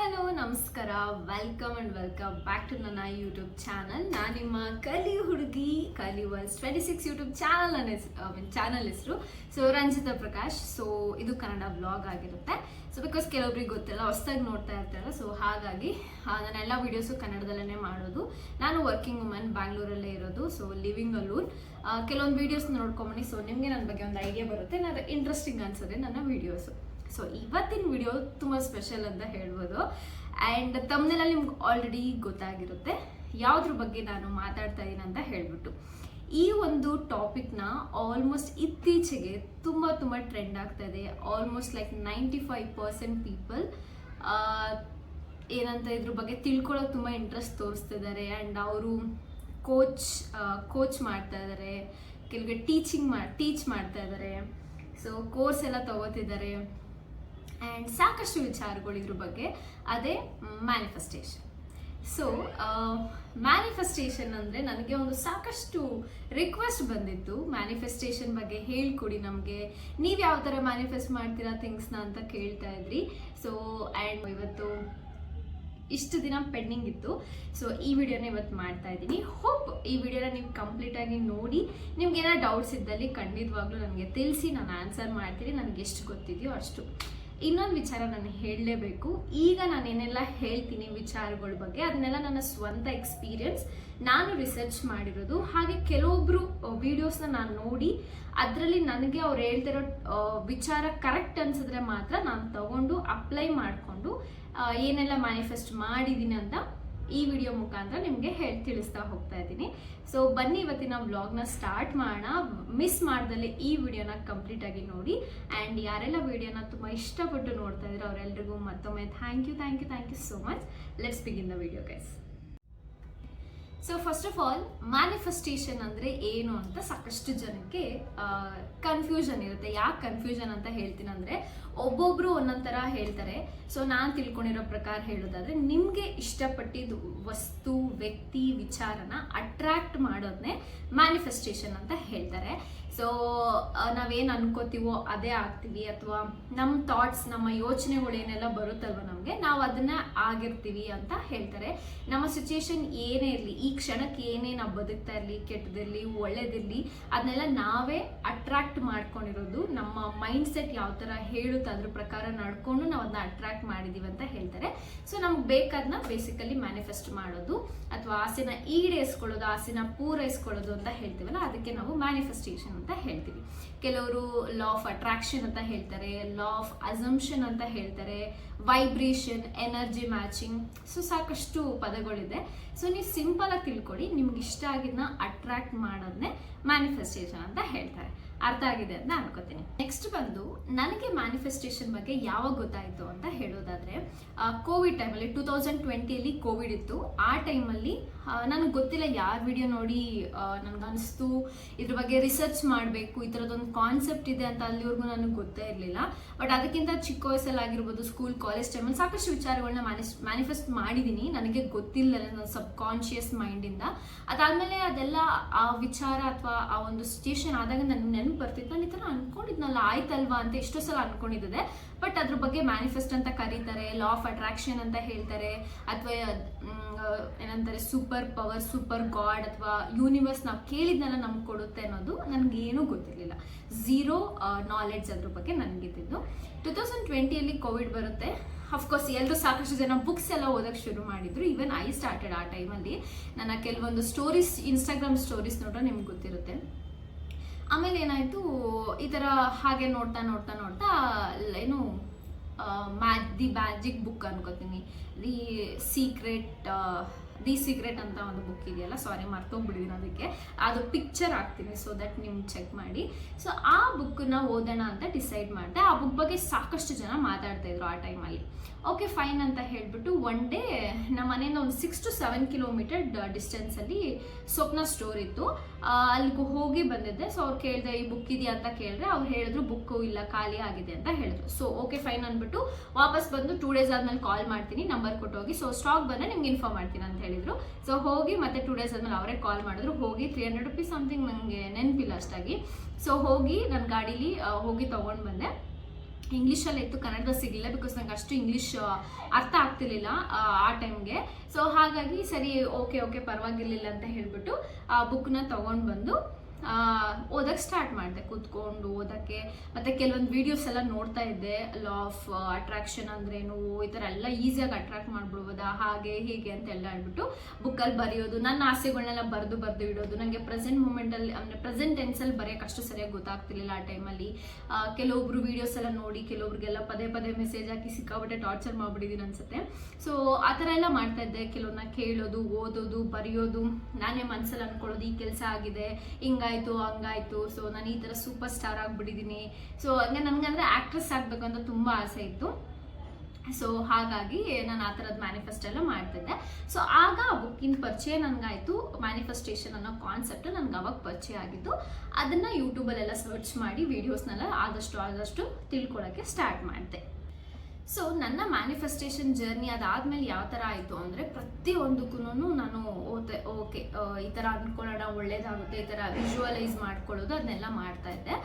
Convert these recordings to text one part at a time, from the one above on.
Hello, ನಮಸ್ಕಾರ. Welcome and welcome back to ನನ್ನ YouTube channel ನಾನು ನಿಮ್ಮ ಕಲಿ ಹುಡುಗಿ, ಕಲಿ verse twenty six YouTube channel ನನ್ನ ಹೆಸರು ಚಾನಲ್ ಹೆಸರು. ಸೊ ರಂಜಿತಾ ಪ್ರಕಾಶ್. ಸೊ ಇದು ಕನ್ನಡ ಬ್ಲಾಗ್ ಆಗಿರುತ್ತೆ. ಸೊ ಬಿಕಾಸ್ ಕೆಲವೊಬ್ರಿಗೆ ಗೊತ್ತಿಲ್ಲ, ಹೊಸ್ದಾಗಿ ನೋಡ್ತಾ ಇರ್ತಾರೆ ಸೊ ಹಾಗಾಗಿ ನಾನು ಎಲ್ಲ ವೀಡಿಯೋಸು ಕನ್ನಡದಲ್ಲೇ ಮಾಡೋದು. ನಾನು ವರ್ಕಿಂಗ್ ವುಮನ್ ಬ್ಯಾಂಗ್ಳೂರಲ್ಲೇ ಇರೋದು. ಸೊ ಲಿವಿಂಗ್ ಅಲೂನ್ ಕೆಲವೊಂದು ವೀಡಿಯೋಸ್ ನೋಡ್ಕೊಂಬನಿ ಸೊ ನಿಮಗೆ ನನ್ನ ಬಗ್ಗೆ ಒಂದು ಐಡಿಯಾ ಬರುತ್ತೆ. ನಾನು ಇಂಟ್ರೆಸ್ಟಿಂಗ್ ಅನ್ಸುತ್ತೆ ನನ್ನ ವೀಡಿಯೋಸು ಸೊ ಇವತ್ತಿನ ವಿಡಿಯೋ ತುಂಬ ಸ್ಪೆಷಲ್ ಅಂತ ಹೇಳ್ಬೋದು. ಆ್ಯಂಡ್ ತಮ್ಮನೆಲ್ಲ ನಿಮ್ಗೆ ಆಲ್ರೆಡಿ ಗೊತ್ತಾಗಿರುತ್ತೆ. ಯಾವುದ್ರ ಬಗ್ಗೆ ನಾನು ಮಾತಾಡ್ತಾ ಇದ್ದೀನಿ ಅಂತ ಹೇಳಿಬಿಟ್ಟು. ಈ ಒಂದು ಟಾಪಿಕ್ನ ಆಲ್ಮೋಸ್ಟ್ ಇತ್ತೀಚೆಗೆ ತುಂಬ ತುಂಬ ಟ್ರೆಂಡ್ ಆಗ್ತಾ ಇದೆ. Almost like ninety five percent people ಏನಂತ ಇದ್ರ ಬಗ್ಗೆ ತಿಳ್ಕೊಳ್ಳೋಕೆ ತುಂಬ ಇಂಟ್ರೆಸ್ಟ್ ತೋರಿಸ್ತಿದ್ದಾರೆ ಆ್ಯಂಡ್ ಅವರು ಕೋಚ್ ಕೋಚ್ ಮಾಡ್ತಾ ಇದ್ದಾರೆ ಕೆಲವರಿಗೆ ಟೀಚಿಂಗ್ ಮಾ ಟೀಚ್ ಮಾಡ್ತಾ ಇದ್ದಾರೆ ಸೊ ಕೋರ್ಸ್ ಎಲ್ಲ ತಗೋತಿದ್ದಾರೆ. ಆ್ಯಂಡ್ ಸಾಕಷ್ಟು ವಿಚಾರಗಳು ಇದ್ರ ಬಗ್ಗೆ, ಅದೇ ಮ್ಯಾನಿಫೆಸ್ಟೇಷನ್ ಸೊ ಮ್ಯಾನಿಫೆಸ್ಟೇಷನ್ ಅಂದರೆ ನನಗೆ ಒಂದು ಸಾಕಷ್ಟು ರಿಕ್ವೆಸ್ಟ್ ಬಂದಿತ್ತು. ಮ್ಯಾನಿಫೆಸ್ಟೇಷನ್ ಬಗ್ಗೆ ಹೇಳ್ಕೊಡಿ ನಮಗೆ. ನೀವು ಯಾವ ಥರ ಮ್ಯಾನಿಫೆಸ್ಟ್ ಮಾಡ್ತೀರಾ ಥಿಂಗ್ಸ್ನ ಅಂತ ಕೇಳ್ತಾ ಇದ್ರಿ. ಸೊ ಆ್ಯಂಡ್ ಇವತ್ತು ಇಷ್ಟು ದಿನ ಪೆಂಡಿಂಗ್ ಇತ್ತು. ಸೊ ಈ ವಿಡಿಯೋನ ಇವತ್ತು ಮಾಡ್ತಾ ಇದ್ದೀನಿ. ಹೋಪ್ ಈ ವಿಡಿಯೋನ ನೀವು ಕಂಪ್ಲೀಟಾಗಿ ನೋಡಿ. ನಿಮ್ಗೆ ಡೌಟ್ಸ್ ಇದ್ದಲ್ಲಿ ಖಂಡಿತವಾಗ್ಲೂ ನನಗೆ ತಿಳಿಸಿ, ನಾನು ಆನ್ಸರ್ ಮಾಡ್ತೀನಿ. ನನಗೆ ಎಷ್ಟು ಗೊತ್ತಿದೆಯೋ ಅಷ್ಟು. ಇನ್ನೊಂದು ವಿಚಾರ ನಾನು ಹೇಳಲೇಬೇಕು. ಈಗ ನಾನು ಏನೆಲ್ಲ ಹೇಳ್ತೀನಿ ವಿಚಾರಗಳ ಬಗ್ಗೆ, ಅದನ್ನೆಲ್ಲ ನನ್ನ ಸ್ವಂತ ಎಕ್ಸ್ಪೀರಿಯನ್ಸ್. ನಾನು ರಿಸರ್ಚ್ ಮಾಡಿರೋದು, ಹಾಗೆ ಕೆಲವೊಬ್ರು ವಿಡಿಯೋಸ್ನ ನಾನು ನೋಡಿ ಅದರಲ್ಲಿ ನನಗೆ ಅವ್ರು ಹೇಳ್ತಿರೋ ವಿಚಾರ ಕರೆಕ್ಟ್ ಅನ್ಸಿದ್ರೆ ಮಾತ್ರ ನಾನು ತಗೊಂಡು ಅಪ್ಲೈ ಮಾಡಿಕೊಂಡು ಏನೆಲ್ಲ ಮ್ಯಾನಿಫೆಸ್ಟ್ ಮಾಡಿದ್ದೀನಿ ಅಂತ ಈ ವಿಡಿಯೋ ಮುಖಾಂತರ ನಿಮಗೆ ಹೇಳಿ, ತಿಳಿಸ್ತಾ ಹೋಗ್ತಾ ಇದ್ದೀನಿ. ಸೊ ಬನ್ನಿ ಇವತ್ತಿನ ವ್ಲಾಗ್ನ ಸ್ಟಾರ್ಟ್ ಮಾಡೋಣ. ಮಿಸ್ ಮಾಡ್ದಲೆ ಈ ವಿಡಿಯೋನ ಕಂಪ್ಲೀಟ್ ಆಗಿ ನೋಡಿ. ಆ್ಯಂಡ್ ಯಾರೆಲ್ಲ ವಿಡಿಯೋನ ತುಂಬ ಇಷ್ಟಪಟ್ಟು ನೋಡ್ತಾ ಇದ್ರೆ ಅವರೆಲ್ಲರಿಗೂ ಮತ್ತೊಮ್ಮೆ thank you thank you thank you so much let's begin the video guys so first of all manifestation ಅಂದರೆ ಏನು ಅಂತ ಸಾಕಷ್ಟು ಜನಕ್ಕೆ ಕನ್ಫ್ಯೂಷನ್ ಇರುತ್ತೆ. ಯಾಕೆ ಕನ್ಫ್ಯೂಷನ್ ಅಂತ ಹೇಳ್ತೀನಿ ಅಂದರೆ, ಒಬ್ಬೊಬ್ರು ಒಂದೊಂದು ಥರ ಹೇಳ್ತಾರೆ. ಸೊ ನಾನು ತಿಳ್ಕೊಂಡಿರೋ ಪ್ರಕಾರ ಹೇಳೋದಾದ್ರೆ, ನಿಮಗೆ ಇಷ್ಟಪಟ್ಟಿದ್ದು ವಸ್ತು, ವ್ಯಕ್ತಿ, ವಿಚಾರನ ಅಟ್ರಾಕ್ಟ್ ಮಾಡೋದನ್ನೇ ಮ್ಯಾನಿಫೆಸ್ಟೇಷನ್ ಅಂತ ಹೇಳ್ತಾರೆ. ಸೊ ನಾವೇನು ಅನ್ಕೋತೀವೋ ಅದೇ ಆಗ್ತೀವಿ ಅಥವಾ ನಮ್ಮ ಥಾಟ್ಸ್ ನಮ್ಮ ಯೋಚನೆಗಳು ಏನೆಲ್ಲ ಬರುತ್ತಲ್ವ ನಮಗೆ, ನಾವು ಅದನ್ನ ಆಗಿರ್ತೀವಿ ಅಂತ ಹೇಳ್ತಾರೆ. ನಮ್ಮ ಸಿಚುಯೇಷನ್ ಏನೇ ಇರಲಿ, ಈ ಕ್ಷಣಕ್ಕೆ ಏನೇ ನಾವು ಬದುಕ್ತಾ ಇರಲಿ, ಕೆಟ್ಟದಿರಲಿ, ಒಳ್ಳೇದಿರಲಿ ಅದನ್ನೆಲ್ಲ ನಾವೇ ಅಟ್ರಾಕ್ಟ್ ಮಾಡ್ಕೊಂಡಿರೋದು, ನಮ್ಮ ಮೈಂಡ್ ಸೆಟ್ ಯಾವ ಥರ ಹೇಳುತ್ತೆ ಅದ್ರ ಪ್ರಕಾರ ನಡ್ಕೊಂಡು ನಾವು ಅದನ್ನ ಅಟ್ರಾಕ್ಟ್ ಮಾಡಿದೀವಿ ಅಂತ ಹೇಳ್ತಾರೆ. ಸೊ ನಮ್ಗೆ ಬೇಕಾದನ್ನ ಬೇಸಿಕಲಿ ಮ್ಯಾನಿಫೆಸ್ಟ್ ಮಾಡೋದು, ಅಥವಾ ಆಸೆನ ಈಡೇರಿಸ್ಕೊಳ್ಳೋದು, ಆಸೆನ ಪೂರೈಸ್ಕೊಳ್ಳೋದು ಅಂತ ಹೇಳ್ತೀವಲ್ಲ, ಅದಕ್ಕೆ ನಾವು ಮ್ಯಾನಿಫೆಸ್ಟೇಷನ್ ಅಂತ ಹೇಳ್ತೀವಿ. ಕೆಲವರು ಲಾ ಆಫ್ ಅಟ್ರಾಕ್ಷನ್ ಅಂತ ಹೇಳ್ತಾರೆ ಲಾ ಆಫ್ ಅಸಂಪ್ಷನ್ ಅಂತ ಹೇಳ್ತಾರೆ ವೈಬ್ರೇಷನ್ ಎನರ್ಜಿ ಮ್ಯಾಚಿಂಗ್ ಸೊ ಸಾಕಷ್ಟು ಪದಗಳಿದೆ. ಸೊ ನೀವು ಸಿಂಪಲ್ ಆಗಿ ತಿಳ್ಕೊಳ್ಳಿ, ನಿಮ್ಗೆ ಇಷ್ಟ ಆಗಿದ್ನ ಅಟ್ರಾಕ್ಟ್ ಮಾಡೋದನ್ನೇ ಮ್ಯಾನಿಫೆಸ್ಟೇಷನ್ ಅಂತ ಹೇಳ್ತಾರೆ. ಅರ್ಥ ಆಗಿದೆ ಅಂತ ಅನ್ಕೋತೀನಿ. ನೆಕ್ಸ್ಟ್ ಬಂದು ನನಗೆ ಮ್ಯಾನಿಫೆಸ್ಟೇಷನ್ ಬಗ್ಗೆ ಯಾವಾಗ ಗೊತ್ತಾಯಿತು ಅಂತ ಹೇಳೋದಾದ್ರೆ ಕೋವಿಡ್ ಟೈಮಲ್ಲಿ ಟೂ ತೌಸಂಡ್ ಟ್ವೆಂಟಿಯಲ್ಲಿ ಕೋವಿಡ್ ಇತ್ತು. ಆ ಟೈಮಲ್ಲಿ ನನಗೆ ಗೊತ್ತಿಲ್ಲ ಯಾರ ವಿಡಿಯೋ ನೋಡಿ ನನಗೆ ಅನಿಸ್ತು. ಇದ್ರ ಬಗ್ಗೆ ರಿಸರ್ಚ್ ಮಾಡಬೇಕು, ಈ ಥರದೊಂದು ಕಾನ್ಸೆಪ್ಟ್ ಇದೆ ಅಂತ ಅಲ್ಲಿವರೆಗೂ ನನಗೆ ಗೊತ್ತೇ ಇರಲಿಲ್ಲ. ಬಟ್ ಅದಕ್ಕಿಂತ ಚಿಕ್ಕ ವಯಸ್ಸಲ್ಲಿ ಆಗಿರ್ಬೋದು ಸ್ಕೂಲ್ ಕಾಲೇಜ್ ಟೈಮಲ್ಲಿ ಸಾಕಷ್ಟು ವಿಚಾರಗಳನ್ನ ಮ್ಯಾನಿಸ್ ಮ್ಯಾನಿಫೆಸ್ಟ್ ಮಾಡಿದ್ದೀನಿ ನನಗೆ ಗೊತ್ತಿಲ್ಲ ನನ್ನ ಸಬ್ ಕಾನ್ಷಿಯಸ್ ಮೈಂಡಿಂದ ಅದಾದಮೇಲೆ ಅದೆಲ್ಲ ಆ ವಿಚಾರ ಅಥವಾ ಆ ಒಂದು ಸಿಚುಯೇಷನ್ ಆದಾಗ ನನಗೆ ಬರ್ತಿತ್ತು. ನಾನು ಈ ಥರ ಅನ್ಕೊಂಡಿದ್ನಲ್ಲ ಆಯ್ತಲ್ವಾ ಅಂತ ಎಷ್ಟೋ ಸಲ ಅನ್ಕೊಂಡಿದ್ದೆ. ಬಟ್ ಅದ್ರ ಬಗ್ಗೆ ಮ್ಯಾನಿಫೆಸ್ಟ್ ಅಂತ ಕರೀತಾರೆ ಲಾ ಆಫ್ ಅಟ್ರಾಕ್ಷನ್ ಅಂತ ಹೇಳ್ತಾರೆ, ಅಥವಾ ಏನಂತಾರೆ ಸೂಪರ್ ಪವರ್ ಸೂಪರ್ ಗಾಡ್ ಅಥವಾ ಯೂನಿವರ್ಸ್ ನಾವು ಕೇಳಿದ್ನೆಲ್ಲ ನಮ್ಗೆ ಕೊಡುತ್ತೆ ಅನ್ನೋದು ನನಗೇನೂ ಗೊತ್ತಿರಲಿಲ್ಲ. ಝೀರೋ ನಾಲೆಡ್ಜ್ ಅದ್ರ ಬಗ್ಗೆ ನನಗಿದ್ದಿದ್ದು ಟೂ ತೌಸಂಡ್ ಟ್ವೆಂಟಿಯಲ್ಲಿ ಕೋವಿಡ್ ಬರುತ್ತೆ. ಅಫ್ಕೋರ್ಸ್ ಎಲ್ಲರೂ ಸಾಕಷ್ಟು ಜನ ಬುಕ್ಸ್ ಎಲ್ಲ ಓದಕ್ಕೆ ಶುರು ಮಾಡಿದ್ರು. ಈವನ್ ಐ ಸ್ಟಾರ್ಟೆಡ್ ಆ ಟೈಮಲ್ಲಿ ನನ್ನ ಕೆಲವೊಂದು ಸ್ಟೋರೀಸ್ ಇನ್ಸ್ಟಾಗ್ರಾಮ್ ಸ್ಟೋರೀಸ್ ನೋಡ್ರೆ ನಿಮ್ಗೆ ಗೊತ್ತಿರುತ್ತೆ. ಆಮೇಲೆ ಏನಾಯಿತು, ಈ ಥರ ಹಾಗೆ ನೋಡ್ತಾ ನೋಡ್ತಾ ನೋಡ್ತಾ ಏನು ಮ್ಯಾಜ್, ದಿ ಮ್ಯಾಜಿಕ್ ಬುಕ್ ಅನ್ಕೋತೀನಿ. ದಿ ಸೀಕ್ರೆಟ್ ದಿ ಸೀಕ್ರೆಟ್ ಅಂತ ಒಂದು ಬುಕ್ ಇದೆಯಲ್ಲ, ಸಾರಿ ಮರ್ತೋಗ್ಬಿಟ್ಟಿದ್ದೀನಿ ಅದಕ್ಕೆ. ಅದು ಪಿಕ್ಚರ್ ಹಾಕ್ತೀನಿ ಸೊ ದಟ್ ನಿಮ್ಗೆ ಚೆಕ್ ಮಾಡಿ. ಸೊ ಆ ಬುಕ್ಕನ್ನ ಓದೋಣ ಅಂತ ಡಿಸೈಡ್ ಮಾಡಿದೆ. ಆ ಬುಕ್ ಬಗ್ಗೆ ಸಾಕಷ್ಟು ಜನ ಮಾತಾಡ್ತಾ ಇದ್ರು ಆ ಟೈಮಲ್ಲಿ ಓಕೆ ಫೈನ್ ಅಂತ ಹೇಳಿಬಿಟ್ಟು ಒನ್ ಡೇ ನಮ್ಮ ಮನೆಯಿಂದ ಒಂದು ಸಿಕ್ಸ್ ಟು ಸೆವೆನ್ ಕಿಲೋಮೀಟರ್ ಡಿಸ್ಟೆನ್ಸಲ್ಲಿ ಸ್ವಪ್ನ ಸ್ಟೋರ್ ಇತ್ತು. ಅಲ್ಲಿಗೂ ಹೋಗಿ ಬಂದಿದ್ದೆ. ಸೊ ಅವ್ರು ಕೇಳಿದೆ, ಈ ಬುಕ್ ಇದೆಯಾ? ಅಂತ ಕೇಳಿದ್ರೆ ಅವ್ರು ಹೇಳಿದ್ರು ಬುಕ್ಕು ಇಲ್ಲ, ಖಾಲಿ ಆಗಿದೆ ಅಂತ ಹೇಳಿದ್ರು. ಸೊ ಓಕೆ ಫೈನ್ ಅಂದ್ಬಿಟ್ಟು ವಾಪಸ್ ಬಂದು ಟೂ ಡೇಸ್ ಆದ್ಮೇಲೆ ಕಾಲ್ ಮಾಡ್ತೀನಿ ನಂಬರ್ ಕೊಟ್ಟು ಹೋಗಿ. ಸೊ ಸ್ಟಾಕ್ ಬಂದರೆ ನಿಮ್ಗೆ ಇನ್ಫಾರ್ಮ್ ಮಾಡ್ತೀನಿ ಅಂತ ಹೇಳಿದ್ರು. ಸೊ ಹೋಗಿ ಮತ್ತೆ ಟೂ ಡೇಸ್ ಆದ್ಮೇಲೆ ಅವರೇ ಕಾಲ್ ಮಾಡಿದ್ರು. ಹೋಗಿ ತ್ರೀ ಹಂಡ್ರೆಡ್ ರುಪೀಸ್ ಸಮಥಿಂಗ್ ನನಗೆ ನೆನಪಿಲ್ಲ ಅಷ್ಟಾಗಿ. ಸೊ ಹೋಗಿ ನನ್ನ ಗಾಡೀಲಿ ಹೋಗಿ ತೊಗೊಂಡು ಬಂದೆ. ಇಂಗ್ಲೀಷಲ್ಲಿ ಇತ್ತು ಕನ್ನಡ ಸಿಗಲಿಲ್ಲ ಬಿಕಾಸ್ ನಂಗೆ ಅಷ್ಟು ಇಂಗ್ಲೀಷ್ ಅರ್ಥ ಆಗ್ತಿರ್ಲಿಲ್ಲ ಆ, ಆ ಟೈಮ್ಗೆ ಸೊ ಹಾಗಾಗಿ ಸರಿ ಓಕೆ ಓಕೆ ಪರವಾಗಿರ್ಲಿಲ್ಲ ಅಂತ ಹೇಳ್ಬಿಟ್ಟು ಆ ಬುಕ್ನ ತೊಗೊಂಡು ಬಂದು ಓದಕ್ಕೆ ಸ್ಟಾರ್ಟ್ ಮಾಡಿದೆ, ಕೂತ್ಕೊಂಡು ಓದಕ್ಕೆ. ಮತ್ತು ಕೆಲವೊಂದು ವೀಡಿಯೋಸ್ ಎಲ್ಲ ನೋಡ್ತಾ ಇದ್ದೆ ಲಾ ಆಫ್ ಅಟ್ರಾಕ್ಷನ್ ಅಂದ್ರೇನು, ಈ ಥರ ಎಲ್ಲ ಈಸಿಯಾಗಿ ಅಟ್ರಾಕ್ಟ್ ಮಾಡ್ಬಿಡ್ಬೋದಾ, ಹಾಗೆ, ಹೀಗೆ ಅಂತ ಎಲ್ಲ ಹೇಳ್ಬಿಟ್ಟು ಬುಕ್ಕಲ್ಲಿ ಬರೆಯೋದು, ನನ್ನ ಆಸೆಗಳನ್ನೆಲ್ಲ ಬರೆದು ಬರೆದು ಇಡೋದು. ನನಗೆ ಪ್ರೆಸೆಂಟ್ ಮೂಮೆಂಟಲ್ಲಿ ಅಂದರೆ ಪ್ರೆಸೆಂಟ್ ಟೆನ್ಸಲ್ಲಿ ಬರೆಯೋಕೆ ಅಷ್ಟು ಸರಿಯಾಗಿ ಗೊತ್ತಾಗ್ತಿರ್ಲಿಲ್ಲ ಆ ಟೈಮಲ್ಲಿ ಕೆಲವೊಬ್ರು ವೀಡಿಯೋಸ್ ಎಲ್ಲ ನೋಡಿ, ಕೆಲವೊಬ್ರಿಗೆಲ್ಲ ಪದೇ ಪದೇ ಮೆಸೇಜ್ ಹಾಕಿ ಸಿಕ್ಕಾಬಿಟ್ಟೆ ಟಾರ್ಚರ್ ಮಾಡ್ಬಿಟ್ಟಿದ್ದೀನಿ ಅನ್ಸುತ್ತೆ. ಸೊ ಆ ಥರ ಎಲ್ಲ ಮಾಡ್ತಾ ಇದ್ದೆ ಕೆಲವನ್ನ ಕೇಳೋದು, ಓದೋದು, ಬರೆಯೋದು. ನಾನೇ ಮನಸ್ಸಲ್ಲಿ ಅನ್ಕೊಳ್ಳೋದು, ಈ ಕೆಲಸ ಆಗಿದೆ ಹಿಂಗಾಯ್ತು, ಹಂಗಾಯ್ತು. ಸೊ ನಾನು ಈ ಥರ ಸೂಪರ್ ಸ್ಟಾರ್ ಆಗಿಬಿಟ್ಟಿದ್ದೀನಿ ಸೊ ಹಂಗೆ ನನಗಂದ್ರೆ ಆ್ಯಕ್ಟ್ರೆಸ್ ಆಗಬೇಕು ಅಂತ ತುಂಬ ಆಸೆ ಇತ್ತು. ಸೊ ಹಾಗಾಗಿ ನಾನು ಆ ಥರದ್ದು ಮ್ಯಾನಿಫೆಸ್ಟ್ ಎಲ್ಲ ಮಾಡ್ತಿದ್ದೆ. ಸೊ ಆಗ ಆ ಬುಕ್ಕಿನ ಪರಿಚಯ ನನಗಾಯಿತು. ಮ್ಯಾನಿಫೆಸ್ಟೇಷನ್ ಅನ್ನೋ ಕಾನ್ಸೆಪ್ಟ್ ನನಗೆ ಅವಾಗ ಪರಿಚಯ ಆಗಿತ್ತು ಅದನ್ನು ಯೂಟ್ಯೂಬಲ್ಲೆಲ್ಲ ಸರ್ಚ್ ಮಾಡಿ ವೀಡಿಯೋಸ್ನೆಲ್ಲ ಆದಷ್ಟು ಆದಷ್ಟು ತಿಳ್ಕೊಳ್ಳೋಕ್ಕೆ ಸ್ಟಾರ್ಟ್ ಮಾಡಿದೆ. ಸೊ ನನ್ನ ಮ್ಯಾನಿಫೆಸ್ಟೇಷನ್ ಜರ್ನಿ ಅದಾದ್ಮೇಲೆ ಯಾವ ಥರ ಆಯಿತು ಅಂದರೆ ಪ್ರತಿಯೊಂದಕ್ಕೂ ನಾನು ಓತೆ ಓಕೆ ಈ ಥರ ಅಂದ್ಕೊಳ್ಳೋಣ ಒಳ್ಳೇದಾಗುತ್ತೆ, ಈ ಥರ ವಿಜುವಲೈಸ್ ಮಾಡ್ಕೊಳ್ಳೋದು, ಅದನ್ನೆಲ್ಲ ಮಾಡ್ತಾ ಇದ್ದೆ.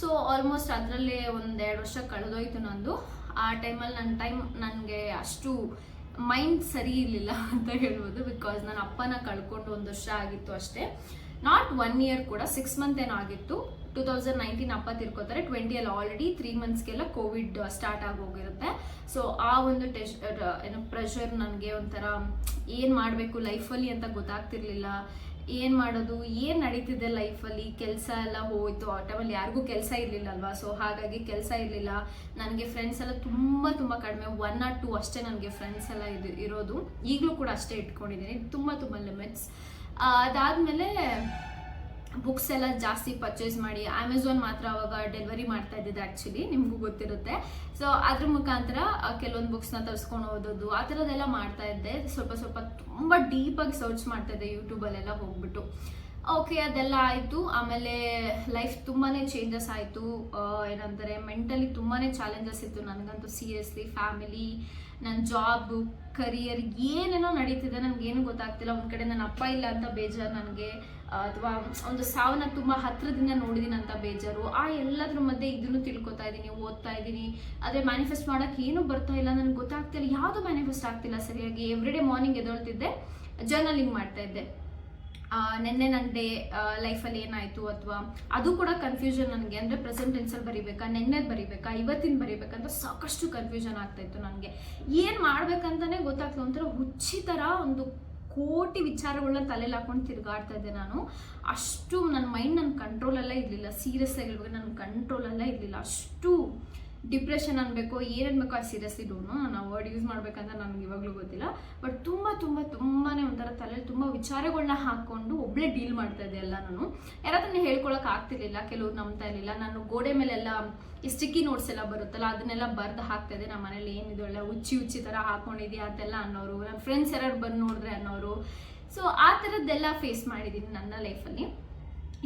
ಸೊ ಆಲ್ಮೋಸ್ಟ್ ಅದರಲ್ಲೇ ಒಂದೆರಡು ವರ್ಷ ಕಳೆದೋಯ್ತು ನಂದು. ಆ ಟೈಮಲ್ಲಿ ನನ್ನ ಟೈಮ್ ನನಗೆ ಅಷ್ಟು ಮೈಂಡ್ ಸರಿ ಇರಲಿಲ್ಲ ಅಂತ ಹೇಳ್ಬೋದು ಬಿಕಾಸ್ ನನ್ನ ಅಪ್ಪನ ಕಳ್ಕೊಂಡು ಒಂದು ವರ್ಷ ಆಗಿತ್ತು ಅಷ್ಟೇ. ನಾಟ್ ಒನ್ ಇಯರ್ ಕೂಡ ಸಿಕ್ಸ್ ಮಂತ್ ಏನೋ ಆಗಿತ್ತು ಟೂ ತೌಸಂಡ್ ನೈನ್ಟೀನ್ ಅಪ್ಪ ತಿರ್ಕೋತಾರೆ ಟ್ವೆಂಟಿಯಲ್ಲಿ ಆಲ್ರೆಡಿ ತ್ರೀ ಮಂತ್ಸ್ಗೆಲ್ಲ ಕೋವಿಡ್ ಸ್ಟಾರ್ಟ್ ಆಗೋಗಿರುತ್ತೆ ಸೊ ಆ ಒಂದು ಟೆಸ್ಟ್ ಏನು ಪ್ರೆಷರ್ ನನಗೆ ಒಂಥರ, ಏನು ಮಾಡಬೇಕು ಲೈಫಲ್ಲಿ ಅಂತ ಗೊತ್ತಾಗ್ತಿರ್ಲಿಲ್ಲ. ಏನು ಮಾಡೋದು, ಏನು ನಡೀತಿದೆ ಲೈಫಲ್ಲಿ ಕೆಲಸ ಎಲ್ಲ ಹೋಯ್ತು, ಆ ಟೈಮಲ್ಲಿ ಯಾರಿಗೂ ಕೆಲಸ ಇರಲಿಲ್ಲ ಅಲ್ವಾ ಸೊ ಹಾಗಾಗಿ ಕೆಲಸ ಇರಲಿಲ್ಲ. ನನಗೆ ಫ್ರೆಂಡ್ಸ್ ಎಲ್ಲ ತುಂಬ ತುಂಬ ಕಡಿಮೆ ಒನ್ ಆರ್ ಟು ಅಷ್ಟೇ ನನಗೆ ಫ್ರೆಂಡ್ಸ್ ಎಲ್ಲ ಇದು, ಇರೋದು. ಈಗಲೂ ಕೂಡ ಅಷ್ಟೇ ಇಟ್ಕೊಂಡಿದ್ದೀನಿ ತುಂಬ ತುಂಬ ಲಿಮಿಟ್ಸ್ ಅದಾದಮೇಲೆ ಬುಕ್ಸ್ ಎಲ್ಲ ಜಾಸ್ತಿ ಪರ್ಚೇಸ್ ಮಾಡಿ ಅಮೆಝಾನ್ ಮಾತ್ರ ಅವಾಗ ಡೆಲಿವರಿ ಮಾಡ್ತಾ ಇದ್ದಿದ್ದು ಆ್ಯಕ್ಚುಲಿ ನಿಮಗೂ ಗೊತ್ತಿರುತ್ತೆ. ಸೊ ಅದ್ರ ಮುಖಾಂತರ ಕೆಲವೊಂದು ಬುಕ್ಸ್ನ ತರಿಸ್ಕೊಂಡು ಓದೋದು ಆ ಥರದ್ದೆಲ್ಲ ಮಾಡ್ತಾ ಇದ್ದೆ. ಸ್ವಲ್ಪ ಸ್ವಲ್ಪ ತುಂಬ ಡೀಪಾಗಿ ಸರ್ಚ್ ಮಾಡ್ತಾ ಇದ್ದೆ ಯೂಟ್ಯೂಬಲ್ಲೆಲ್ಲ ಹೋಗ್ಬಿಟ್ಟು. ಓಕೆ ಅದೆಲ್ಲ ಆಯಿತು. ಆಮೇಲೆ ಲೈಫ್ ತುಂಬಾ ಚೇಂಜಸ್ ಆಯಿತು. ಏನಂತಾರೆ ಮೆಂಟಲಿ ತುಂಬಾ ಚಾಲೆಂಜಸ್ ಇತ್ತು. ನನಗಂತೂ ಸೀರಿಯಸ್ಲಿ ಫ್ಯಾಮಿಲಿ ನನ್ನ ಜಾಬು ಕರಿಯರ್ ಏನೇನೋ ನಡೀತಿದೆ, ನನಗೇನು ಗೊತ್ತಾಗ್ತಿಲ್ಲ. ಒಂದು ಕಡೆ ನನ್ನ ಅಪ್ಪ ಇಲ್ಲ ಅಂತ ಬೇಜಾರು ನನಗೆ, ಅಥವಾ ಒಂದು ಸಾವನ್ನ ತುಂಬ ಹತ್ರದಿಂದ ನೋಡಿದೀನಿ ಅಂತ ಬೇಜಾರು. ಆ ಎಲ್ಲದ್ರ ಮಧ್ಯೆ ಇದನ್ನು ತಿಳ್ಕೊತಾ ಇದ್ದೀನಿ ಓದ್ತಾ ಇದ್ದೀನಿ ಆದರೆ ಮ್ಯಾನಿಫೆಸ್ಟ್ ಮಾಡೋಕ್ಕೆ ಏನೂ ಬರ್ತಾ ಇಲ್ಲ. ನನಗೆ ಗೊತ್ತಾಗ್ತಿಲ್ಲ. ಯಾವುದು ಮ್ಯಾನಿಫೆಸ್ಟ್ ಆಗ್ತಿಲ್ಲ ಸರಿಯಾಗಿ. ಎವ್ರಿಡೇ ಮಾರ್ನಿಂಗ್ ಎದೊಳ್ತಿದ್ದೆ ಜರ್ನಲಿಂಗ್ ಮಾಡ್ತಾ ಇದ್ದೆ. ನೆನ್ನೆ ನನ್ನ ಡೇ ಲೈಫಲ್ಲಿ ಏನಾಯಿತು ಅಥವಾ ಅದು ಕೂಡ ಕನ್ಫ್ಯೂಷನ್ ನನಗೆ. ಅಂದರೆ ಪ್ರೆಸೆಂಟ್ ಟೆನ್ಸಲ್ಲಿ ಬರಿಬೇಕಾ ನೆನ್ನೆ ಬರಿಬೇಕಾ, ಇವತ್ತಿನ ಬರಿಬೇಕಂತ ಸಾಕಷ್ಟು ಕನ್ಫ್ಯೂಷನ್ ಆಗ್ತಾಯಿತ್ತು ನನಗೆ. ಏನು ಮಾಡ್ಬೇಕಂತಲೇ ಗೊತ್ತಾಗ್ತದೆ ಒಂಥರ ಹುಚ್ಚಿ ಥರ ಒಂದು ಕೋಟಿ ವಿಚಾರಗಳನ್ನ ತಲೆಯಲ್ಲಿ ಹಾಕೊಂಡು ತಿರುಗಾಡ್ತಾ ಇದ್ದೆ ನಾನು. ಅಷ್ಟು ನನ್ನ ಮೈಂಡ್ ನನ್ನ ಕಂಟ್ರೋಲಲ್ಲೇ ಇರಲಿಲ್ಲ. ಸೀರಿಯಸ್ ಆಗಿರ್ಬೇಕು ನನ್ನ ಕಂಟ್ರೋಲಲ್ಲೇ ಇರಲಿಲ್ಲ. ಅಷ್ಟು ಡಿಪ್ರೆಷನ್ ಅನ್ಬೇಕು ಏನು ಅನ್ಬೇಕು ಆ ಸೀರಿಯಸ್ಲಿ ಡೋನು ಆ ವರ್ಡ್ ಯೂಸ್ ಮಾಡ್ಬೇಕಂತ ನನಗೆ ಇವಾಗಲೂ ಗೊತ್ತಿಲ್ಲ. ಬಟ್ ತುಂಬ ತುಂಬ ತುಂಬಾ ಒಂಥರ ತಲೆಯಲ್ಲಿ ತುಂಬ ವಿಚಾರಗಳನ್ನ ಹಾಕ್ಕೊಂಡು ಒಬ್ಬಳೇ ಡೀಲ್ ಮಾಡ್ತಾ ಇದ್ದೆ ಎಲ್ಲ ನಾನು. ಯಾರಾದ್ರೂ ಹೇಳ್ಕೊಳಕ್ ಆಗ್ತಿರ್ಲಿಲ್ಲ, ಕೆಲವ್ರು ನಂಬ್ತಾ ಇರಲಿಲ್ಲ, ನಾನು ಗೋಡೆ ಮೇಲೆಲ್ಲ ಈ ಸ್ಟಿಕ್ಕಿ ನೋಟ್ಸ್ ಎಲ್ಲ ಬರುತ್ತಲ್ಲ, ಅದನ್ನೆಲ್ಲ ಬರ್ದು ಹಾಕ್ತಾ ಇದೆ ನಮ್ಮ ಮನೇಲಿ ಏನಿದೆ ಒಳ್ಳೆ ಉಚ್ಚಿ ಉಚ್ಚಿ ಥರ ಹಾಕೊಂಡಿದ್ಯಾ ಅಂತೆಲ್ಲ ಅನ್ನೋರು ನನ್ನ ಫ್ರೆಂಡ್ಸ್ ಯಾರು ಬಂದು ನೋಡಿದ್ರೆ ಅನ್ನೋರು. ಸೊ ಆ ಥರದ್ದೆಲ್ಲ ಫೇಸ್ ಮಾಡಿದ್ದೀನಿ ನನ್ನ ಲೈಫಲ್ಲಿ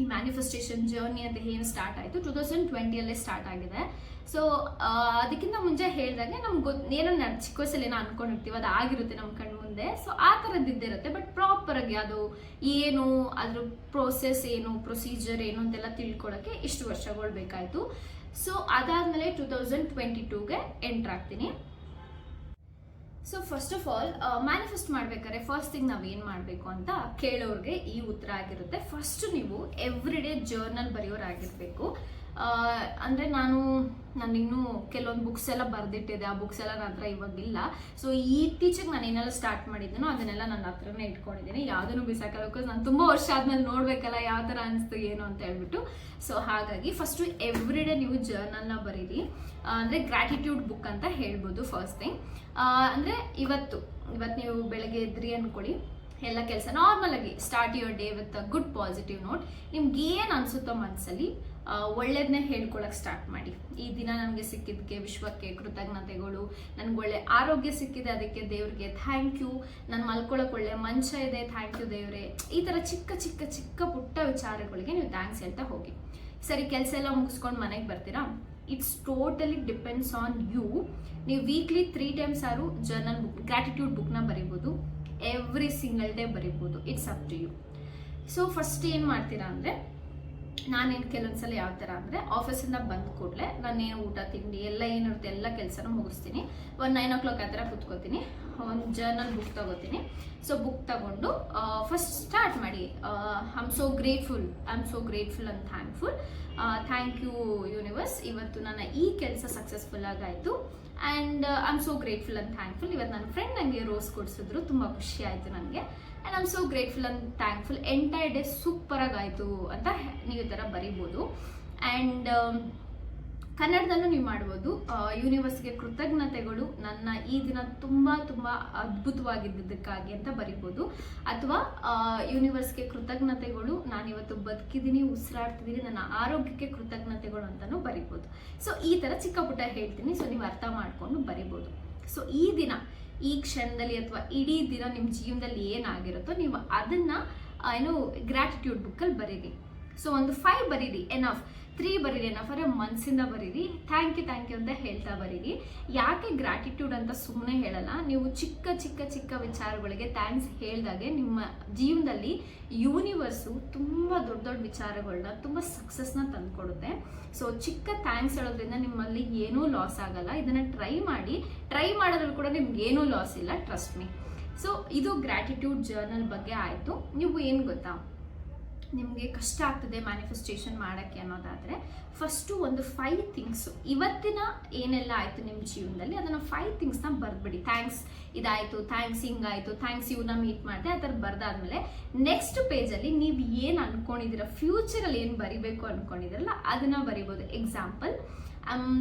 ಈ ಮ್ಯಾನಿಫೆಸ್ಟೇಷನ್ ಜರ್ನಿ ಅಂತ ಏನು ಸ್ಟಾರ್ಟ್ ಆಯಿತು? ಟೂ ತೌಸಂಡ್ ಟ್ವೆಂಟಿಯಲ್ಲೇ ಸ್ಟಾರ್ಟ್ ಆಗಿದೆ. ಸೊ ಅದಕ್ಕಿಂತ ಮುಂಚೆ ಹೇಳಿದಾಗೆ ನಮ್ಗೆ ಗೊತ್ತು ಏನೋ ನಾನು ಚಿಕ್ಕ ವಯಸ್ಸಲ್ಲಿ ಅನ್ಕೊಂಡಿರ್ತೀವಿ ಅದು ಆಗಿರುತ್ತೆ ನಮ್ಮ ಕಣ್ಣು ಮುಂದೆ ಸೊ ಆ ಇದ್ದಿರುತ್ತೆ ಬಟ್ ಪ್ರಾಪರಾಗಿ ಅದು ಏನು, ಅದ್ರ ಪ್ರೋಸೆಸ್ ಏನು ಪ್ರೊಸೀಜರ್ ಏನು ಅಂತೆಲ್ಲ ತಿಳ್ಕೊಳ್ಳೋಕ್ಕೆ ಇಷ್ಟು ವರ್ಷಗಳು ಬೇಕಾಯಿತು. ಸೊ ಅದಾದಮೇಲೆ ಟೂ ತೌಸಂಡ್ ಟ್ವೆಂಟಿ ಟೂಗೆ ಎಂಟ್ರ್ ಆಗ್ತೀನಿ. So first of all manifest ಮಾಡ್ಬೇಕಾದ್ರೆ ಫಸ್ಟ್ ಥಿಂಗ್ ನಾವು ಏನು ಮಾಡಬೇಕು ಅಂತ ಕೇಳೋರಿಗೆ ಈ ಉತ್ತರ ಆಗಿರುತ್ತೆ. ಫಸ್ಟ್ ನೀವು ಎವ್ರಿ ಡೇ ಜರ್ನಲ್ ಬರೆಯೋರಾಗಿರ್ಬೇಕು. ಅಂದರೆ ನಾನು ನಾನು ಇನ್ನೂ ಕೆಲವೊಂದು ಬುಕ್ಸ್ ಎಲ್ಲ ಬರೆದಿಟ್ಟಿದ್ದೆ. ಆ ಬುಕ್ಸ್ ಎಲ್ಲ ನನ್ನ ಹತ್ರ ಇವಾಗಿಲ್ಲ. ಸೊ ಇತ್ತೀಚೆಗೆ ನಾನು ಏನೆಲ್ಲ ಸ್ಟಾರ್ಟ್ ಮಾಡಿದ್ದೀನೋ ಅದನ್ನೆಲ್ಲ ನನ್ನ ಹತ್ರನೇ ಇಟ್ಕೊಂಡಿದ್ದೀನಿ. ಯಾವುದನ್ನು ಬಿಸಾಕಲ್ಲ. ಬಿಕಾಸ್ ನಾನು ತುಂಬ ವರ್ಷ ಆದ್ಮೇಲೆ ನೋಡಬೇಕಲ್ಲ ಯಾವ ಥರ ಅನಿಸ್ತು, ಏನು ಅಂತ ಹೇಳ್ಬಿಟ್ಟು. ಸೊ ಹಾಗಾಗಿ ಫಸ್ಟು ಎವ್ರಿ ಡೇ ನೀವು ಜರ್ನಲ್ನ ಬರೀರಿ. ಅಂದರೆ ಗ್ರ್ಯಾಟಿಟ್ಯೂಡ್ ಬುಕ್ ಅಂತ ಹೇಳ್ಬೋದು ಫಸ್ಟ್ ಥಿಂಗ್ ಅಂದರೆ ಇವತ್ತು ಇವತ್ತು ನೀವು ಬೆಳಗ್ಗೆ ಎದ್ರಿ ಅಂದ್ಕೊಳ್ಳಿ ಎಲ್ಲ ಕೆಲಸ ನಾರ್ಮಲಾಗಿ start your day with a good positive note ನಿಮ್ಗೆ ಏನು ಅನಿಸುತ್ತೋ ಮನಸ್ಸಲ್ಲಿ ಒಳ್ಳೇದನ್ನೇ ಹೇಳ್ಕೊಳಕ್ಕೆ ಸ್ಟಾರ್ಟ್ ಮಾಡಿ. ಈ ದಿನ ನನಗೆ ಸಿಕ್ಕಿದ್ದಕ್ಕೆ ವಿಶ್ವಕ್ಕೆ ಕೃತಜ್ಞತೆಗಳು. ನನಗೆ ಒಳ್ಳೆ ಆರೋಗ್ಯ ಸಿಕ್ಕಿದೆ ಅದಕ್ಕೆ ದೇವ್ರಿಗೆ ಥ್ಯಾಂಕ್ ಯು ನಾನು ಮಲ್ಕೊಳ್ಳೋಕೆ ಒಳ್ಳೆ ಮಂಚ ಇದೆ ಥ್ಯಾಂಕ್ ಯು ದೇವ್ರೆ. ಈ ಥರ ಚಿಕ್ಕ ಚಿಕ್ಕ ಚಿಕ್ಕ ಪುಟ್ಟ ವಿಚಾರಗಳಿಗೆ ನೀವು ಥ್ಯಾಂಕ್ಸ್ ಹೇಳ್ತಾ ಹೋಗಿ. ಸರಿ, ಕೆಲಸ ಎಲ್ಲ ಮುಗಿಸ್ಕೊಂಡು ಮನೆಗೆ ಬರ್ತೀರಾ? It's totally depends on you ನೀವು ವೀಕ್ಲಿ ತ್ರೀ ಟೈಮ್ಸ್ ಆರು ಜರ್ನಲ್ ಬುಕ್ ಗ್ರ್ಯಾಟಿಟ್ಯೂಡ್ ಬುಕ್ನ ಬರಿಬೋದು. ಎವ್ರಿ ಸಿಂಗಲ್ ಡೇ ಬರಿಬೋದು. It's up to you so first ಏನು ಮಾಡ್ತೀರಾ ಅಂದರೆ ನಾನೇನು ಕೆಲವೊಂದ್ಸಲ ಯಾವ ಥರ ಅಂದರೆ ಆಫೀಸಿಂದ ಬಂದ ಕೂಡಲೇ ನಾನೇನು ಊಟ, ತಿಂಡಿ ಎಲ್ಲ ಏನಿರುತ್ತೆ ಎಲ್ಲ ಕೆಲಸನೂ ಮುಗಿಸ್ತೀನಿ. ಒಂದು ನೈನ್ ಓ ಕ್ಲಾಕ್ ಆ ಥರ ಕೂತ್ಕೋತೀನಿ. ಒಂದು ಜರ್ನಲ್ ಬುಕ್ ತಗೋತೀನಿ. ಸೊ ಬುಕ್ ತಗೊಂಡು ಫಸ್ಟ್ ಸ್ಟಾರ್ಟ್ ಮಾಡಿ I am so grateful I am so grateful and thankful thank you universe ಇವತ್ತು ನನ್ನ ಈ ಕೆಲಸ successful ಆಗಾಯಿತು. And I am so grateful and thankful ಇವತ್ತು ನನ್ನ ಫ್ರೆಂಡ್ ನನಗೆ ರೋಸ್ ಕೊಡಿಸಿದ್ರು. ತುಂಬ ಖುಷಿ ಆಯಿತು ನನಗೆ. And I'm so grateful and thankful entire day ಸೂಪರಾಗಿ ಆಯಿತು ಅಂತ ನೀವು ಈ ಥರ ಬರಿಬೋದು. ಆ್ಯಂಡ್ ಕನ್ನಡದಲ್ಲೂ ನೀವು ಮಾಡ್ಬೋದು. ಯೂನಿವರ್ಸ್ಗೆ ಕೃತಜ್ಞತೆಗಳು ನನ್ನ ಈ ದಿನ ತುಂಬ ತುಂಬ ಅದ್ಭುತವಾಗಿದ್ದಕ್ಕಾಗಿ ಅಂತ ಬರಿಬೋದು. ಅಥವಾ ಯೂನಿವರ್ಸ್ಗೆ ಕೃತಜ್ಞತೆಗಳು ನಾನಿವತ್ತು ಬದುಕಿದ್ದೀನಿ, ಉಸಿರಾಡ್ತಿದ್ದೀನಿ, ನನ್ನ ಆರೋಗ್ಯಕ್ಕೆ ಕೃತಜ್ಞತೆಗಳು ಅಂತಲೂ ಬರಿಬೋದು. ಸೊ ಈ ಥರ ಚಿಕ್ಕ ಪುಟ್ಟ ಹೇಳ್ತೀನಿ. ಸೊ ನೀವು ಅರ್ಥ ಮಾಡ್ಕೊಂಡು ಬರಿಬೋದು. ಸೊ ಈ ದಿನ ಈ ಕ್ಷಣದಲ್ಲಿ ಅಥವಾ ಇಡೀ ದಿನ ನಿಮ್ಮ ಜೀವನದಲ್ಲಿ ಏನಾಗಿರುತ್ತೋ ನೀವು ಅದನ್ನು ಏನು ಗ್ರ್ಯಾಟಿಟ್ಯೂಡ್ ಬುಕ್ಕಲ್ಲಿ ಬರೀರಿ. ಸೊ ಒಂದು ಫೈವ್ ಬರೀರಿ ಎನಫ್ ತ್ರೀ ಬರೀರಿ ಅಂದರೆ ಮನಸ್ಸಿಂದ ಬರೀರಿ ಥ್ಯಾಂಕ್ ಯು ಥ್ಯಾಂಕ್ ಯು ಅಂತ ಹೇಳ್ತಾ ಬರೀರಿ. ಯಾಕೆ ಗ್ರ್ಯಾಟಿಟ್ಯೂಡ್ ಅಂತ ಸುಮ್ಮನೆ ಹೇಳಲ್ಲ? ನೀವು ಚಿಕ್ಕ ಚಿಕ್ಕ ಚಿಕ್ಕ ವಿಚಾರಗಳಿಗೆ ಥ್ಯಾಂಕ್ಸ್ ಹೇಳಿದಾಗೆ ನಿಮ್ಮ ಜೀವನದಲ್ಲಿ ಯೂನಿವರ್ಸು ತುಂಬ ದೊಡ್ಡ ದೊಡ್ಡ ವಿಚಾರಗಳನ್ನ ತುಂಬ ಸಕ್ಸಸ್ನ ತಂದುಕೊಡುತ್ತೆ. ಸೊ ಚಿಕ್ಕ ಥ್ಯಾಂಕ್ಸ್ ಹೇಳೋದ್ರಿಂದ ನಿಮ್ಮಲ್ಲಿ ಏನೂ ಲಾಸ್ ಆಗಲ್ಲ. ಇದನ್ನು ಟ್ರೈ ಮಾಡಿ ಟ್ರೈ ಮಾಡೋದ್ರಲ್ಲಿ ಕೂಡ ನಿಮ್ಗೆ ಏನೂ ಲಾಸ್ ಇಲ್ಲ ಟ್ರಸ್ಟ್ ಮೀ ಸೊ ಇದು ಗ್ರ್ಯಾಟಿಟ್ಯೂಡ್ ಜರ್ನಲ್ ಬಗ್ಗೆ ಆಯಿತು. ನೀವು ಏನು ಗೊತ್ತಾ? ನಿಮಗೆ ಕಷ್ಟ ಆಗ್ತದೆ ಮ್ಯಾನಿಫೆಸ್ಟೇಷನ್ ಮಾಡೋಕ್ಕೆ ಅನ್ನೋದಾದರೆ ಫಸ್ಟು ಒಂದು ಫೈವ್ ಥಿಂಗ್ಸು ಇವತ್ತಿನ ಏನೆಲ್ಲ ಆಯಿತು ನಿಮ್ಮ ಜೀವನದಲ್ಲಿ, ಅದನ್ನು ಫೈವ್ ಥಿಂಗ್ಸ್ನ ಬರೆದ್ಬಿಡಿ. ಥ್ಯಾಂಕ್ಸ್ ಇದಾಯಿತು ಥ್ಯಾಂಕ್ಸ್ ಹಿಂಗಾಯಿತು ಥ್ಯಾಂಕ್ಸ್ ಇವ್ನ ಮೀಟ್ ಮಾಡಿದೆ, ಆ ಥರ ಬರೆದಾದ್ಮೇಲೆ ನೆಕ್ಸ್ಟ್ ಪೇಜಲ್ಲಿ ನೀವು ಏನು ಅಂದ್ಕೊಂಡಿದ್ದೀರ ಫ್ಯೂಚರಲ್ಲಿ ಏನು ಬರಿಬೇಕು ಅಂದ್ಕೊಂಡಿದ್ದೀರಲ್ಲ ಅದನ್ನು ಬರಿಬೋದು. Example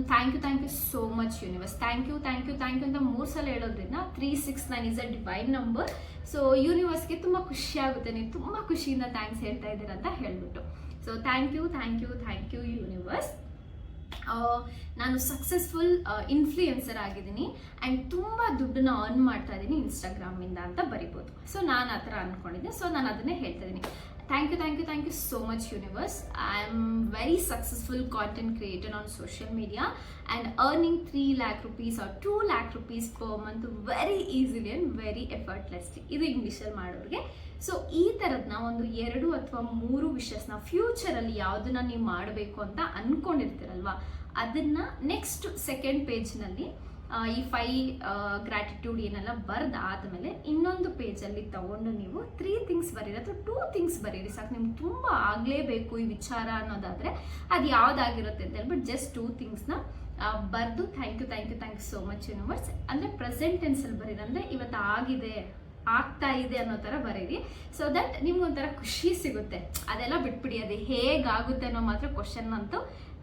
thank you thank you so much universe thank you thank you thank you ಅಂತ ಮೂರು ಸಲ ಹೇಳೋದ್ರಿಂದ three six nine is a divine number so ಯೂನಿವರ್ಸ್ಗೆ ತುಂಬ ಖುಷಿ ಆಗುತ್ತೆ. ನೀವು ತುಂಬ ಖುಷಿಯಿಂದ ಥ್ಯಾಂಕ್ಸ್ ಹೇಳ್ತಾ ಇದ್ದೀರ ಅಂತ ಹೇಳ್ಬಿಟ್ಟು. So thank you thank you thank you universe ನಾನು ಸಕ್ಸಸ್ಫುಲ್ ಇನ್ಫ್ಲೂಯೆನ್ಸರ್ ಆಗಿದ್ದೀನಿ. ಆ್ಯಂಡ್ ತುಂಬ ದುಡ್ಡನ್ನ ಅರ್ನ್ ಮಾಡ್ತಾ ಇದ್ದೀನಿ ಇನ್ಸ್ಟಾಗ್ರಾಮಿಂದ ಅಂತ ಬರಿಬೋದು. ಸೊ ನಾನು ಆ ಥರ ಅಂದ್ಕೊಂಡಿದ್ದೆ ಸೊ ನಾನು ಅದನ್ನೇ ಹೇಳ್ತಾ ಇದ್ದೀನಿ. Thank you thank you thank you so much universe I am very successful content creator on social media and earning three lakh rupees or two lakh rupees per month very easily and very effortlessly ಇದು ಇಂಗ್ಲೀಷಲ್ಲಿ ಮಾಡೋರಿಗೆ. So ಈ ಥರದನ್ನ ಒಂದು ಎರಡು ಅಥವಾ ಮೂರು ವಿಷಸ್ನ ಫ್ಯೂಚರಲ್ಲಿ ಯಾವುದನ್ನ ನೀವು ಮಾಡಬೇಕು ಅಂತ ಅಂದ್ಕೊಂಡಿರ್ತೀರಲ್ವ ಅದನ್ನು ನೆಕ್ಸ್ಟ್ ಸೆಕೆಂಡ್ ಪೇಜ್ನಲ್ಲಿ ಈ ಫೈ ಗ್ರ್ಯಾಟಿಟ್ಯೂಡ್ ಏನೆಲ್ಲ ಆದಮೇಲೆ ಇನ್ನೊಂದು ಪೇಜಲ್ಲಿ ತಗೊಂಡು ನೀವು ತ್ರೀ ಥಿಂಗ್ಸ್ ಬರೀರಿ, ಅಥವಾ ಟೂ ಥಿಂಗ್ಸ್ ಬರೀರಿ. ಸಾಕು, ನಿಮ್ಗೆ ತುಂಬ ಆಗಲೇಬೇಕು ಈ ವಿಚಾರ ಅನ್ನೋದಾದರೆ ಅದು ಯಾವುದಾಗಿರುತ್ತೆ ಅಂತ ಹೇಳ್ಬಿಟ್ಟು ಜಸ್ಟ್ ಟೂ ಥಿಂಗ್ಸ್ನ ಬರೆದು thank you thank you thank you so much universe ಅಂದರೆ ಪ್ರೆಸೆಂಟ್ ಟೆನ್ಸಲ್ಲಿ ಬರೀರಿ, ಅಂದರೆ ಇವತ್ತು ಆಗಿದೆ, ಆಗ್ತಾ ಇದೆ ಅನ್ನೋ ಥರ ಬರೀರಿ. ಸೊ ದಟ್ ನಿಮ್ಗೊಂಥರ ಖುಷಿ ಸಿಗುತ್ತೆ. ಅದೆಲ್ಲ ಬಿಟ್ಬಿಡಿ, ಅದು ಹೇಗಾಗುತ್ತೆ ಅನ್ನೋ ಮಾತ್ರ ಕ್ವಶನ್ ಅಂತೂ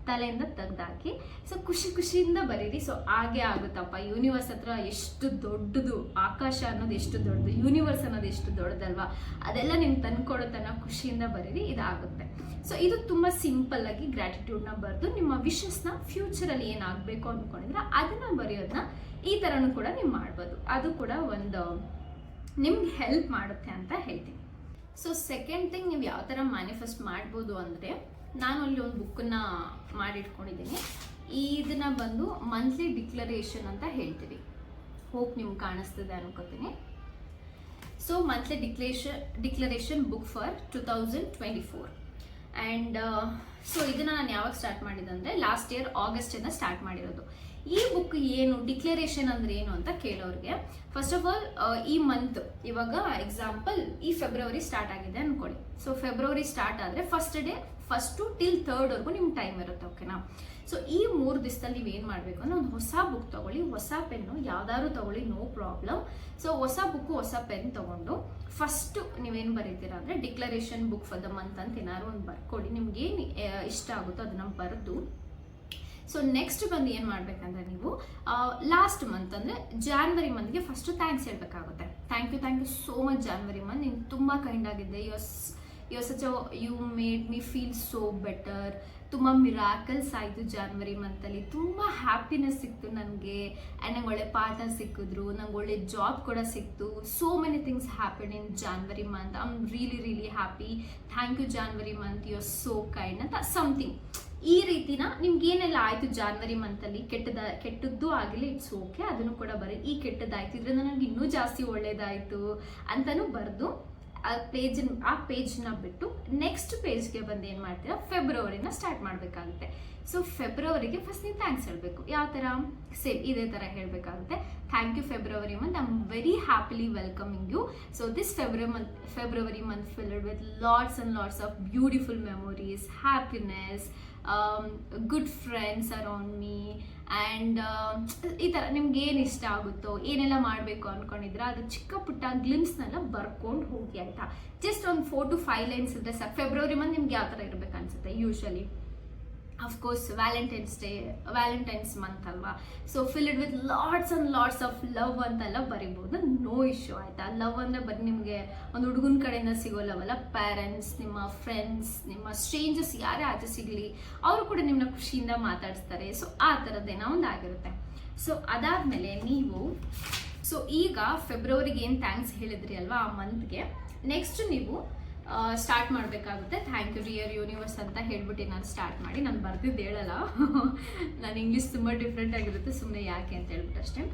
ತಲೆಯಿಂದ ತೆಗ್ದಾಕಿ ಸೊ ಖುಷಿ ಖುಷಿಯಿಂದ ಬರೀರಿ. ಸೊ ಹಾಗೆ ಆಗುತ್ತಪ್ಪ. ಯೂನಿವರ್ಸ್ ಹತ್ರ ಎಷ್ಟು ದೊಡ್ಡದು ಆಕಾಶ ಅನ್ನೋದು ಎಷ್ಟು ದೊಡ್ಡದು ಯೂನಿವರ್ಸ್ ಅನ್ನೋದು ಎಷ್ಟು ದೊಡ್ಡದಲ್ವಾ? ಅದೆಲ್ಲ ನಿಮ್ಗೆ ತಂದ್ಕೊಡುತ್ತನ್ನ ಖುಷಿಯಿಂದ ಬರೀರಿ, ಇದಾಗುತ್ತೆ. ಸೊ ಇದು ತುಂಬ ಸಿಂಪಲ್ ಆಗಿ ಗ್ರ್ಯಾಟಿಟ್ಯೂಡ್ನ ಬರೆದು ನಿಮ್ಮ ವಿಶಸ್ನ ಫ್ಯೂಚರಲ್ಲಿ ಏನಾಗಬೇಕು ಅಂದ್ಕೊಂಡಿದ್ರೆ ಅದನ್ನು ಬರೆಯೋದನ್ನ ಈ ಥರನೂ ಕೂಡ ನೀವು ಮಾಡ್ಬೋದು. ಅದು ಕೂಡ ಒಂದು, ನಿಮ್ಗೆ ಹೆಲ್ಪ್ ಮಾಡುತ್ತೆ ಅಂತ ಹೇಳ್ತೀನಿ. ಸೊ ಸೆಕೆಂಡ್ ಥಿಂಗ್ ನೀವು ಯಾವ ಥರ ಮ್ಯಾನಿಫೆಸ್ಟ್ ಮಾಡ್ಬೋದು ಅಂದರೆ ನಾನು ಅಲ್ಲಿ ಒಂದು ಬುಕ್ಕನ್ನ ಮಾಡಿಟ್ಕೊಂಡಿದ್ದೀನಿ. ಇದನ್ನ ಬಂದು ಮಂತ್ಲಿ ಡಿಕ್ಲರೇಷನ್ ಅಂತ ಹೇಳ್ತೀವಿ. ಹೋಪ್ ನಿಮ್ಗೆ ಕಾಣಿಸ್ತದೆ ಅನ್ಕೋತೀನಿ. So monthly declaration declaration book for two thousand twenty four and so ಇದನ್ನು ನಾನು ಯಾವಾಗ ಸ್ಟಾರ್ಟ್ ಮಾಡಿದೆ ಅಂದರೆ ಲಾಸ್ಟ್ ಇಯರ್ ಆಗಸ್ಟಿಂದ ಸ್ಟಾರ್ಟ್ ಮಾಡಿರೋದು. ಈ ಬುಕ್ ಏನು ಡಿಕ್ಲರೇಷನ್ ಅಂದ್ರೆ ಏನು ಅಂತ ಕೇಳೋರಿಗೆ ಫಸ್ಟ್ ಆಫ್ ಆಲ್ ಈ ಮಂತ್ ಇವಾಗ ಎಕ್ಸಾಂಪಲ್ ಈ ಫೆಬ್ರವರಿ ಸ್ಟಾರ್ಟ್ ಆಗಿದೆ ಅನ್ಕೊಳ್ಳಿ. ಸೊ ಫೆಬ್ರವರಿ ಸ್ಟಾರ್ಟ್ ಆದರೆ ಫಸ್ಟ್ ಡೇ ಫಸ್ಟು ಟಿಲ್ ಥರ್ಡ್ವರೆಗೂ ನಿಮ್ಗೆ ಟೈಮ್ ಇರುತ್ತೆ ಓಕೆನಾ ಸೊ ಈ ಮೂರು ದಿವಸದಲ್ಲಿ ನೀವು ಏನು ಮಾಡಬೇಕು ಅಂದ್ರೆ ಒಂದು ಹೊಸ ಬುಕ್ ತಗೊಳ್ಳಿ, ಹೊಸ ಪೆನ್ನು ಯಾವ್ದಾದ್ರು ತಗೊಳ್ಳಿ ನೋ ಪ್ರಾಬ್ಲಮ್ ಸೊ ಹೊಸ ಬುಕ್ಕು ಹೊಸ ಪೆನ್ ತಗೊಂಡು ಫಸ್ಟ್ ನೀವೇನು ಬರೀತೀರಾ ಅಂದರೆ declaration book for the month ಅಂತ ಏನಾದ್ರು ಒಂದು ಬರ್ಕೊಡಿ. ನಿಮ್ಗೆ ಏನು ಇಷ್ಟ ಆಗುತ್ತೋ ಅದನ್ನ ಬರೆದು. ಸೊ ನೆಕ್ಸ್ಟ್ ಬಂದು ಏನು ಮಾಡಬೇಕಂದ್ರೆ ನೀವು ಲಾಸ್ಟ್ ಮಂತ್ ಅಂದರೆ ಜಾನ್ವರಿ ಮಂತ್ಗೆ first thanks ಹೇಳ್ಬೇಕಾಗುತ್ತೆ. Thank you thank you so much January month ನೀನು ತುಂಬ ಕೈಂಡ್ ಆಗಿದ್ದೆ. You such you made me feel so better ತುಂಬ ಮಿರಾಕಲ್ಸ್ ಆಯಿತು ಜಾನ್ವರಿ ಮಂತಲ್ಲಿ ತುಂಬ ಹ್ಯಾಪಿನೆಸ್ ಸಿಕ್ತು ನನಗೆ. ಆ್ಯಂಡ್ ನಂಗೆ ಒಳ್ಳೆ ಪಾಠ ಸಿಕ್ಕಿದ್ರು. ನಂಗೆ ಒಳ್ಳೆ ಜಾಬ್ ಕೂಡ ಸಿಕ್ತು. So many things happen in January month I am really really happy thank you January month you are so kind ಅಂತ ಸಮಥಿಂಗ್ ಈ ರೀತಿನ ನಿಮ್ಗೆ ಏನೆಲ್ಲ ಆಯಿತು ಜಾನ್ವರಿ ಮಂತಲ್ಲಿ ಕೆಟ್ಟದ, ಕೆಟ್ಟದ್ದು ಆಗಿಲ್ಲ. ಇಟ್ಸ್ ಓಕೆ ಅದನ್ನು ಕೂಡ ಬರೀ. ಈ ಕೆಟ್ಟದಾಯ್ತು ಇದರಿಂದ ನನಗೆ ಇನ್ನೂ ಜಾಸ್ತಿ ಒಳ್ಳೇದಾಯಿತು ಅಂತಲೂ ಬರೆದು ಆ ಪೇಜ್ ಆ ಪೇಜ್ನ ಬಿಟ್ಟು ನೆಕ್ಸ್ಟ್ ಪೇಜ್ಗೆ ಬಂದು ಏನು ಮಾಡ್ತೀರಾ? ಫೆಬ್ರವರಿನ ಸ್ಟಾರ್ಟ್ ಮಾಡಬೇಕಾಗುತ್ತೆ. ಸೊ ಫೆಬ್ರವರಿಗೆ ಫಸ್ಟ್ ನೀವು ಥ್ಯಾಂಕ್ಸ್ ಹೇಳಬೇಕು. ಯಾವ ಥರ ಸೇಮ್ ಇದೇ ಥರ ಹೇಳಬೇಕಾಗುತ್ತೆ. Thank you February month I am very happily welcoming you so this February month February month filled with lots and lots of beautiful memories happiness good friends around me and ಈ ಥರ ನಿಮ್ಗೆ ಏನು ಇಷ್ಟ ಆಗುತ್ತೋ, ಏನೆಲ್ಲ ಮಾಡಬೇಕು ಅಂದ್ಕೊಂಡಿದ್ರೆ ಅದು ಚಿಕ್ಕ ಪುಟ್ಟ ಗ್ಲಿಮ್ಸ್ನೆಲ್ಲ ಬರ್ಕೊಂಡು ಹೋಗಿ ಆಯಿತಾ? ಜಸ್ಟ್ ಒಂದು ಫೋರ್ ಟು ಫೈವ್ ಲೈನ್ಸ್ ಇದ್ದರೆ ಸಾಕು ಫೆಬ್ರವರಿ ಮಂತ್ ನಿಮ್ಗೆ ಯಾವ ಥರ ಇರಬೇಕು ಅನ್ಸುತ್ತೆ usually of course Valentine's day Valentine's month ಅಲ್ವಾ? So filled with lots and lots of love ಅಂತೆಲ್ಲ ಬರಿಬೋದು. ನೋ ಇಶ್ಯೂ ಆಯಿತಾ? ಲವ್ ಅಂದರೆ ಬರೀ ನಿಮಗೆ ಒಂದು ಹುಡುಗನ ಕಡೆಯಿಂದ ಸಿಗೋ ಲವ್ ಅಲ್ಲ? ಪ್ಯಾರೆಂಟ್ಸ್ ನಿಮ್ಮ ಫ್ರೆಂಡ್ಸ್ ನಿಮ್ಮ ಸ್ಟ್ರೇಂಜರ್ಸ್ ಯಾರೇ ಆಚೆ ಸಿಗಲಿ, ಅವರು ಕೂಡ ನಿಮ್ಮನ್ನ ಖುಷಿಯಿಂದ ಮಾತಾಡಿಸ್ತಾರೆ. ಸೊ ಆ ಥರದ್ದೇನೋ ಒಂದು ಆಗಿರುತ್ತೆ. ಸೊ ಅದಾದಮೇಲೆ ನೀವು ಸೊ ಈಗ ಫೆಬ್ರವರಿಗೆ ಏನು ಥ್ಯಾಂಕ್ಸ್ ಹೇಳಿದ್ರಿ ಅಲ್ವಾ ಆ ಮಂತ್ಗೆ ನೆಕ್ಸ್ಟ್ ನೀವು ಸ್ಟಾರ್ಟ್ ಮಾಡಬೇಕಾಗುತ್ತೆ. ಥ್ಯಾಂಕ್ ಯು ರಿಯರ್ ಯೂನಿವರ್ಸ್ ಅಂತ ಹೇಳ್ಬಿಟ್ಟು ನಾನು ಸ್ಟಾರ್ಟ್ ಮಾಡಿ. ನಾನು ಬರ್ದಿದ್ದು ಹೇಳಲ್ಲ. ನಾನು ಇಂಗ್ಲೀಷ್ ತುಂಬ ಡಿಫ್ರೆಂಟ್ ಆಗಿರುತ್ತೆ. ಸುಮ್ಮನೆ ಯಾಕೆ ಅಂತ ಹೇಳ್ಬಿಟ್ಟು ಅಷ್ಟೇ.